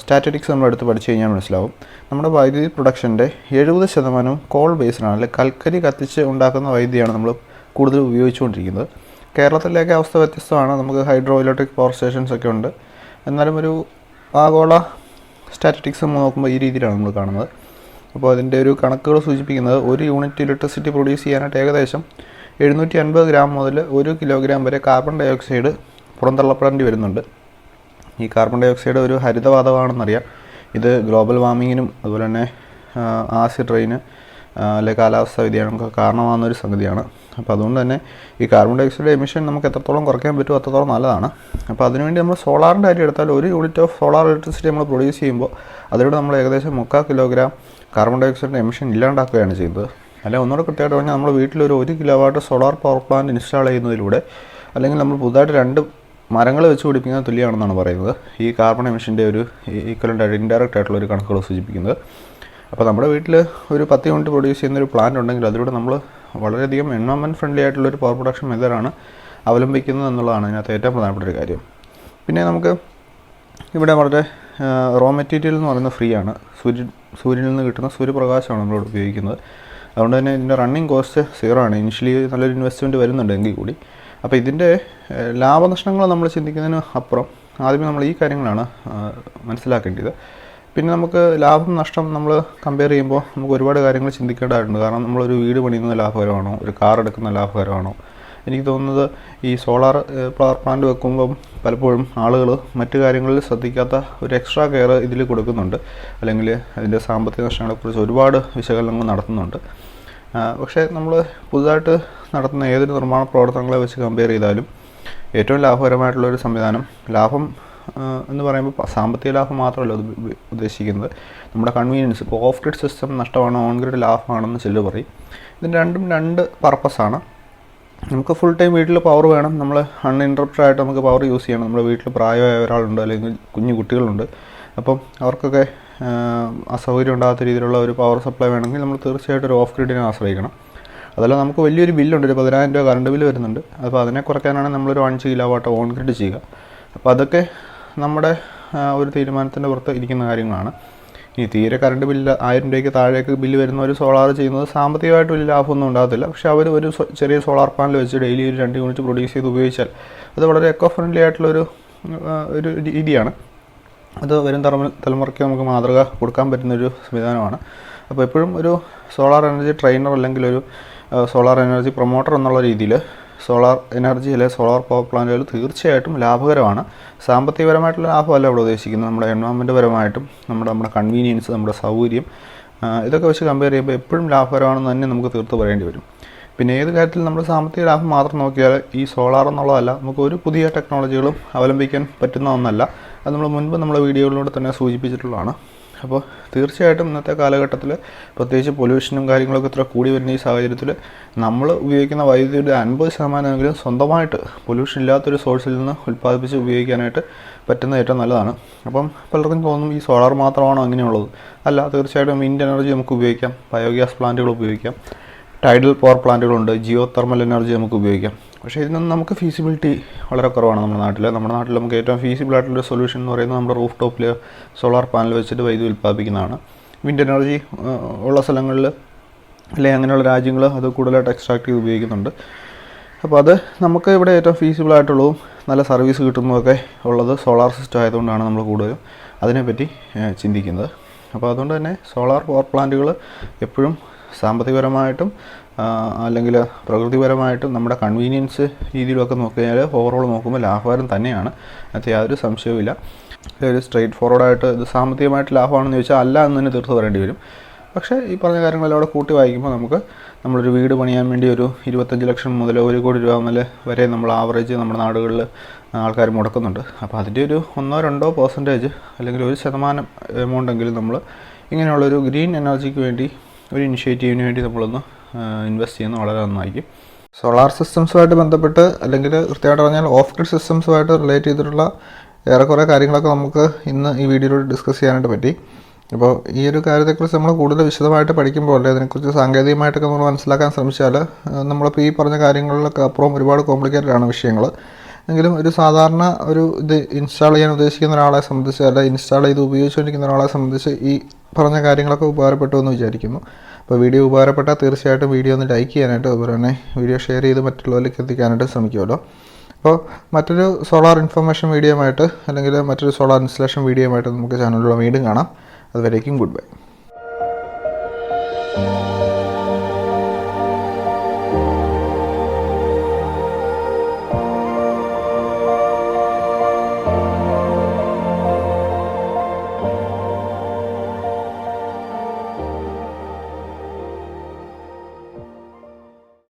സ്റ്റാറ്റിറ്റിക്സ് നമ്മൾ എടുത്ത് പഠിച്ചു കഴിഞ്ഞാൽ മനസ്സിലാവും. നമ്മുടെ വൈദ്യുതി പ്രൊഡക്ഷന്റെ എഴുപത് ശതമാനവും കോൾ ബേസ്ഡാണ് അല്ലെങ്കിൽ കൽക്കരി കത്തിച്ച് ഉണ്ടാക്കുന്ന വൈദ്യുതിയാണ് നമ്മൾ കൂടുതൽ ഉപയോഗിച്ചുകൊണ്ടിരിക്കുന്നത്. കേരളത്തിലേക്ക് അവസ്ഥ വ്യത്യസ്തമാണ്. നമുക്ക് ഹൈഡ്രോ ഇലക്ട്രിക് പവർ സ്റ്റേഷൻസ് ഒക്കെ ഉണ്ട്. എന്നാലും ഒരു ആഗോള സ്റ്റാറ്റിറ്റിക്സ് നോക്കുമ്പോൾ ഈ രീതിയിലാണ് നമ്മൾ കാണുന്നത്. അപ്പോൾ അതിന്റെ ഒരു കണക്കുകൾ സൂചിപ്പിക്കുന്നത് ഒരു യൂണിറ്റ് ഇലക്ട്രിസിറ്റി പ്രൊഡ്യൂസ് ചെയ്യാനായിട്ട് ഏകദേശം എഴുന്നൂറ്റി അൻപത് ഗ്രാം മുതൽ ഒരു കിലോഗ്രാം വരെ കാർബൺ ഡൈ ഓക്സൈഡ് പുറന്തള്ളപ്പെടേണ്ടി വരുന്നുണ്ട്. ഈ കാർബൺ ഡൈ ഓക്സൈഡ് ഒരു ഹരിതവാതകമാണെന്നറിയാം ഇത് ഗ്ലോബൽ വാർമിങ്ങിനും അതുപോലെ തന്നെ ആസിഡ് റെയിന് അല്ലെങ്കിൽ കാലാവസ്ഥാ വ്യതിയാനങ്ങൾക്ക് കാരണമാകുന്ന ഒരു സംഗതിയാണ്. അപ്പോൾ അതുകൊണ്ട് തന്നെ ഈ കാർബൺ ഡയോക്സൈഡ് എമിഷൻ നമുക്ക് എത്രത്തോളം കുറയ്ക്കാൻ പറ്റുമോ അത്രത്തോളം നല്ലതാണ്. അപ്പോൾ അതിനുവേണ്ടി നമ്മൾ സോളാറിന്റെ കാര്യം എടുത്താൽ ഒരു യൂണിറ്റ് ഓഫ് സോളാർ ഇലക്ട്രിസിറ്റി നമ്മൾ പ്രൊഡ്യൂസ് ചെയ്യുമ്പോൾ അതിലൂടെ നമ്മൾ ഏകദേശം മുക്കാൽ കിലോഗ്രാം കാർബൺ ഡൈ ഓക്സൈഡിന്റെ എമിഷൻ ഇല്ലാണ്ടാക്കുകയാണ് ചെയ്യുന്നത്. അല്ലെങ്കിൽ ഒന്നുകൂടെ കൃത്യമായിട്ട് പറഞ്ഞാൽ നമ്മൾ വീട്ടിലൊരു ഒരു kilo watt solar power plant install ചെയ്യുന്നതിലൂടെ അല്ലെങ്കിൽ നമ്മൾ പുതുതായിട്ട് രണ്ട് മരങ്ങൾ വെച്ച് പിടിപ്പിക്കുന്നത് തുല്യമാണെന്നാണ് പറയുന്നത്. ഈ കാർബൺ എമിഷന്റെ ഒരു ഈക്വലന്റ് ആയിട്ട് ഇൻഡയറക്റ്റ് ആയിട്ടുള്ള ഒരു കണക്കുകൾ സൂചിപ്പിക്കുന്നത്. അപ്പോൾ നമ്മുടെ വീട്ടിൽ ഒരു പത്ത് യൂണിറ്റ് പ്രൊഡ്യൂസ് ചെയ്യുന്ന ഒരു പ്ലാന്റ് ഉണ്ടെങ്കിൽ അതിലൂടെ നമ്മൾ വളരെയധികം എൻവയോൺമെന്റ് ഫ്രണ്ട്ലി ആയിട്ടുള്ള ഒരു പവർ പ്രൊഡക്ഷൻ മെത്തേഡാണ് അവലംബിക്കുന്നത് എന്നുള്ളതാണ് ഇതിനകത്ത് ഏറ്റവും പ്രധാനപ്പെട്ട ഒരു കാര്യം. പിന്നെ നമുക്ക് ഇവിടെ വളരെ റോ മെറ്റീരിയൽ എന്ന് പറയുന്നത് ഫ്രീ ആണ്. സൂര്യ സൂര്യനിൽ നിന്ന് കിട്ടുന്ന സൂര്യപ്രകാശമാണ് നമ്മളിവിടെ ഉപയോഗിക്കുന്നത്. അതുകൊണ്ട് തന്നെ ഇതിന്റെ റണ്ണിങ് കോസ്റ്റ് സീറോ ആണ്. ഇനിഷ്യലി നല്ലൊരു ഇൻവെസ്റ്റ്മെന്റ് വരുന്നുണ്ട് എങ്കിൽ കൂടി അപ്പോൾ ഇതിന്റെ ലാഭനഷ്ടങ്ങൾ നമ്മൾ ചിന്തിക്കുന്നതിന് അപ്പുറം ആദ്യമേ നമ്മൾ ഈ കാര്യങ്ങളാണ് മനസ്സിലാക്കേണ്ടത്. പിന്നെ നമുക്ക് ലാഭം നഷ്ടം നമ്മൾ കമ്പയർ ചെയ്യുമ്പോൾ നമുക്ക് ഒരുപാട് കാര്യങ്ങൾ ചിന്തിക്കേണ്ടതായിട്ടുണ്ട്. കാരണം നമ്മളൊരു വീട് പണിയുന്ന ലാഭകരമാണോ? ഒരു കാർ എടുക്കുന്ന ലാഭകരമാണോ? എനിക്ക് തോന്നുന്നത് ഈ സോളാർ പവർ പ്ലാന്റ് വെക്കുമ്പം പലപ്പോഴും ആളുകൾ മറ്റു കാര്യങ്ങളിൽ ശ്രദ്ധിക്കാത്ത ഒരു എക്സ്ട്രാ കെയർ ഇതിൽ കൊടുക്കുന്നുണ്ട്. അല്ലെങ്കിൽ അതിന്റെ സാമ്പത്തിക നഷ്ടങ്ങളെക്കുറിച്ച് ഒരുപാട് വിശകലനങ്ങൾ നടത്തുന്നുണ്ട്. പക്ഷേ നമ്മൾ പുതുതായിട്ട് നടത്തുന്ന ഏതൊരു നിർമ്മാണ പ്രവർത്തനങ്ങളെ വെച്ച് കമ്പയർ ചെയ്താലും ഏറ്റവും ലാഭകരമായിട്ടുള്ള ഒരു സംവിധാനം ലാഭം എന്ന് പറയുമ്പോൾ സാമ്പത്തിക ലാഭം മാത്രമല്ല ഉദ്ദേശിക്കുന്നത്. നമ്മുടെ കൺവീനിയൻസ് ഇപ്പോൾ ഓഫ് ഗ്രിഡ് സിസ്റ്റം നഷ്ടമാണോ ഓൺ ഗ്രിഡ് ലാഭമാണെന്ന് ചില പറയും. ഇതിന് രണ്ടും രണ്ട് പർപ്പസാണ് നമുക്ക് ഫുൾ ടൈം വീട്ടിൽ പവർ വേണം. നമ്മൾ അൺഇന്ററപ്റ്റഡ് ആയിട്ട് നമുക്ക് പവർ യൂസ് ചെയ്യണം. നമ്മുടെ വീട്ടിൽ പ്രായമായ ഒരാളുണ്ട് അല്ലെങ്കിൽ കുഞ്ഞു കുട്ടികളുണ്ട്. അപ്പം അവർക്കൊക്കെ അസൗകര്യം ഉണ്ടാകാത്ത രീതിയിലുള്ള ഒരു പവർ സപ്ലൈ വേണമെങ്കിൽ നമ്മൾ തീർച്ചയായിട്ടും ഒരു ഓഫ് ഗ്രിഡിനെ ആശ്രയിക്കണം. അതല്ല നമുക്ക് വലിയൊരു ബില്ലുണ്ട് ഒരു പതിനായിരം രൂപ കറണ്ട് ബില്ല് വരുന്നുണ്ട്. അപ്പോൾ അതിനെ കുറയ്ക്കാനാണ് നമ്മളൊരു അഞ്ച് കിലോ വാട്ട് ഓൺ ഗ്രിഡ് ചെയ്യുക. അപ്പോൾ അതൊക്കെ നമ്മുടെ ഒരു തീരുമാനത്തിന്റെ പുറത്ത് ഇരിക്കുന്ന കാര്യങ്ങളാണ്. ഈ തീരെ കറണ്ട് ബില്ല് ആയിരം രൂപയ്ക്ക് താഴേക്ക് ബില്ല് വരുന്ന ഒരു സോളാർ ചെയ്യുന്നത് സാമ്പത്തികമായിട്ട് വലിയ ലാഭമൊന്നും ഉണ്ടാകത്തില്ല. പക്ഷേ അവർ ഒരു ചെറിയ സോളാർ പാനൽ വെച്ച് ഡെയിലി ഒരു രണ്ട് യൂണിറ്റ് പ്രൊഡ്യൂസ് ചെയ്ത് ഉപയോഗിച്ചാൽ അത് വളരെ എക്കോ ഫ്രണ്ട്ലി ആയിട്ടുള്ളൊരു ഒരു രീതിയാണ്. അത് വരും തലമു തലമുറയ്ക്ക് നമുക്ക് മാതൃക കൊടുക്കാൻ പറ്റുന്നൊരു സംവിധാനമാണ്. അപ്പോൾ എപ്പോഴും ഒരു സോളാർ എനർജി ട്രെയിനർ അല്ലെങ്കിൽ ഒരു സോളാർ എനർജി പ്രൊമോട്ടർ എന്നുള്ള രീതിയിൽ സോളാർ എനർജി അല്ലെങ്കിൽ സോളാർ പവർ പ്ലാന്റുകൾ തീർച്ചയായിട്ടും ലാഭകരമാണ്. സാമ്പത്തികപരമായിട്ടുള്ള ലാഭമല്ല ഇവിടെ ഉദ്ദേശിക്കുന്നത്. നമ്മുടെ എൻവയോൺമെന്റ് പരമായിട്ടും നമ്മുടെ നമ്മുടെ കൺവീനിയൻസ് നമ്മുടെ സൗകര്യം ഇതൊക്കെ വെച്ച് കമ്പയർ ചെയ്യുമ്പോൾ എപ്പോഴും ലാഭകരമാണെന്ന് തന്നെ നമുക്ക് തീർത്ത് പറയേണ്ടി വരും. പിന്നെ ഏത് കാര്യത്തിൽ നമ്മൾ സാമ്പത്തിക ലാഭം മാത്രം നോക്കിയാൽ ഈ സോളാർ എന്നുള്ളതല്ല നമുക്ക് ഒരു പുതിയ ടെക്നോളജികളും അവലംബിക്കാൻ പറ്റുന്ന ഒന്നല്ല. അത് നമ്മൾ മുൻപ് നമ്മുടെ വീഡിയോകളിലൂടെ തന്നെ സൂചിപ്പിച്ചിട്ടുള്ളതാണ്. അപ്പോൾ തീർച്ചയായിട്ടും ഇന്നത്തെ കാലഘട്ടത്തിൽ പ്രത്യേകിച്ച് പൊല്യൂഷനും കാര്യങ്ങളൊക്കെ ഇത്ര കൂടി വരുന്ന ഈ സാഹചര്യത്തിൽ നമ്മൾ ഉപയോഗിക്കുന്ന വൈദ്യുതിയുടെ അൻപത് ശതമാനമെങ്കിലും സ്വന്തമായിട്ട് പൊല്യൂഷൻ ഇല്ലാത്തൊരു സോഴ്സിൽ നിന്ന് ഉൽപ്പാദിപ്പിച്ച് ഉപയോഗിക്കാനായിട്ട് പറ്റുന്ന ഏറ്റവും നല്ലതാണ്. അപ്പം പലർക്കും തോന്നും ഈ സോളാർ മാത്രമാണോ അങ്ങനെയുള്ളത്? അല്ല തീർച്ചയായിട്ടും വിൻഡ് എനർജി നമുക്ക് ഉപയോഗിക്കാം ബയോഗ്യാസ് പ്ലാന്റുകൾ ഉപയോഗിക്കാം ടൈഡൽ പവർ പ്ലാന്റുകളുണ്ട് ജിയോ തെർമൽ എനർജി നമുക്ക് ഉപയോഗിക്കാം. പക്ഷേ ഇതിനൊന്നും നമുക്ക് ഫീസിബിലിറ്റി വളരെ കുറവാണ് നമ്മുടെ നാട്ടിൽ നമ്മുടെ നാട്ടിൽ നമുക്ക് ഏറ്റവും ഫീസിബിൾ ആയിട്ടുള്ള സൊല്യൂഷൻ എന്ന് പറയുന്നത് നമ്മുടെ റൂഫ് ടോപ്പിൽ സോളാർ പാനൽ വെച്ചിട്ട് വൈദ്യുതി ഉൽപ്പാദിപ്പിക്കുന്നതാണ്. വിൻഡ് എനർജി ഉള്ള സ്ഥലങ്ങളിൽ അല്ലെങ്കിൽ അങ്ങനെയുള്ള രാജ്യങ്ങൾ അത് കൂടുതലായിട്ട് എക്സ്ട്രാക്ട് ചെയ്ത് ഉപയോഗിക്കുന്നുണ്ട്. അപ്പോൾ അത് നമുക്ക് ഇവിടെ ഏറ്റവും ഫീസിബിൾ ആയിട്ടുള്ളതും നല്ല സർവീസ് കിട്ടുന്നതൊക്കെ ഉള്ളത് സോളാർ സിസ്റ്റം ആയതുകൊണ്ടാണ് നമ്മൾ കൂടുതലും അതിനെപ്പറ്റി ചിന്തിക്കുന്നത്. അപ്പോൾ അതുകൊണ്ട് തന്നെ സോളാർ പവർ പ്ലാന്റുകൾ എപ്പോഴും സാമ്പത്തികപരമായിട്ടും അല്ലെങ്കിൽ പ്രകൃതിപരമായിട്ടും നമ്മുടെ കൺവീനിയൻസ് രീതിയിലൊക്കെ നോക്കി കഴിഞ്ഞാൽ ഓവറോൾ നോക്കുമ്പോൾ ലാഭകരം തന്നെയാണ്. അത് യാതൊരു സംശയവുമില്ല. ഒരു സ്ട്രെയിറ്റ് ഫോർവേഡായിട്ട് ഇത് സാമ്പത്തികമായിട്ട് ലാഭമാണെന്ന് ചോദിച്ചാൽ അല്ല എന്ന് തന്നെ തീർത്ത് പറയേണ്ടി വരും. പക്ഷേ ഈ പറഞ്ഞ കാര്യങ്ങളെല്ലാം അവിടെ കൂട്ടി വായിക്കുമ്പോൾ നമുക്ക് നമ്മളൊരു വീട് പണിയാൻ വേണ്ടി ഒരു ഇരുപത്തഞ്ച് ലക്ഷം മുതൽ ഒരു കോടി രൂപ മുതൽ വരെ നമ്മൾ ആവറേജ് നമ്മുടെ നാടുകളിൽ ആൾക്കാർ മുടക്കുന്നുണ്ട്. അപ്പോൾ അതിന്റെ ഒരു ഒന്നോ രണ്ടോ പെർസെന്റേജ് അല്ലെങ്കിൽ ഒരു ശതമാനം എമൗണ്ടെങ്കിലും നമ്മൾ ഇങ്ങനെയുള്ളൊരു ഗ്രീൻ എനർജിക്ക് വേണ്ടി ഒരു ഇനിഷ്യേറ്റീവിന് വേണ്ടി നമ്മളൊന്ന് ഇൻവെസ്റ്റ് ചെയ്യുന്നത് വളരെ നന്നായിരിക്കും. സോളാർ സിസ്റ്റംസുമായിട്ട് ബന്ധപ്പെട്ട് അല്ലെങ്കിൽ കൃത്യമായിട്ട് പറഞ്ഞാൽ ഓഫ് ഗ്രിഡ് സിസ്റ്റംസുമായിട്ട് റിലേറ്റ് ചെയ്തിട്ടുള്ള ഏറെക്കുറെ കാര്യങ്ങളൊക്കെ നമുക്ക് ഇന്ന് ഈ വീഡിയോയിൽ ഡിസ്കസ് ചെയ്യാനായിട്ട് പറ്റി. അപ്പോൾ ഈ ഒരു കാര്യത്തെക്കുറിച്ച് നമ്മൾ കൂടുതൽ വിശദമായിട്ട് പഠിക്കുമ്പോൾ അല്ലെ അതിനെക്കുറിച്ച് സാങ്കേതികമായിട്ടൊക്കെ നമ്മൾ മനസ്സിലാക്കാൻ ശ്രമിച്ചാൽ നമ്മളിപ്പോൾ ഈ പറഞ്ഞ കാര്യങ്ങളിലൊക്കെ അപ്പുറം ഒരുപാട് കോംപ്ലിക്കേറ്റഡ് ആണ് വിഷയങ്ങൾ. എങ്കിലും ഒരു സാധാരണ ഒരു ഇത് ഇൻസ്റ്റാൾ ചെയ്യാൻ ഉദ്ദേശിക്കുന്ന ഒരാളെ സംബന്ധിച്ച് അല്ല ഇൻസ്റ്റാൾ ചെയ്ത് ഉപയോഗിച്ചുകൊണ്ടിരിക്കുന്ന ഒരാളെ സംബന്ധിച്ച് ഈ പറഞ്ഞ കാര്യങ്ങളൊക്കെ ഉപകാരപ്പെട്ടു എന്ന് വിചാരിക്കുന്നു. അപ്പോൾ വീഡിയോ ഉപകാരപ്പെട്ടാൽ തീർച്ചയായിട്ടും വീഡിയോ ഒന്ന് ലൈക്ക് ചെയ്യാനായിട്ട് അതുപോലെ തന്നെ വീഡിയോ ഷെയർ ചെയ്ത് മറ്റുള്ളവരിലേക്ക് എത്തിക്കാനായിട്ട് ശ്രമിക്കുമല്ലോ. അപ്പോൾ മറ്റൊരു സോളാർ ഇൻഫർമേഷൻ വീഡിയോ ആയിട്ട് അല്ലെങ്കിൽ മറ്റൊരു സോളാർ ഇൻസ്റ്റലേഷൻ വീഡിയോ ആയിട്ട് നമുക്ക് ചാനലിലൂടെ വീണ്ടും കാണാം. അതുവരേക്കും ഗുഡ് ബൈ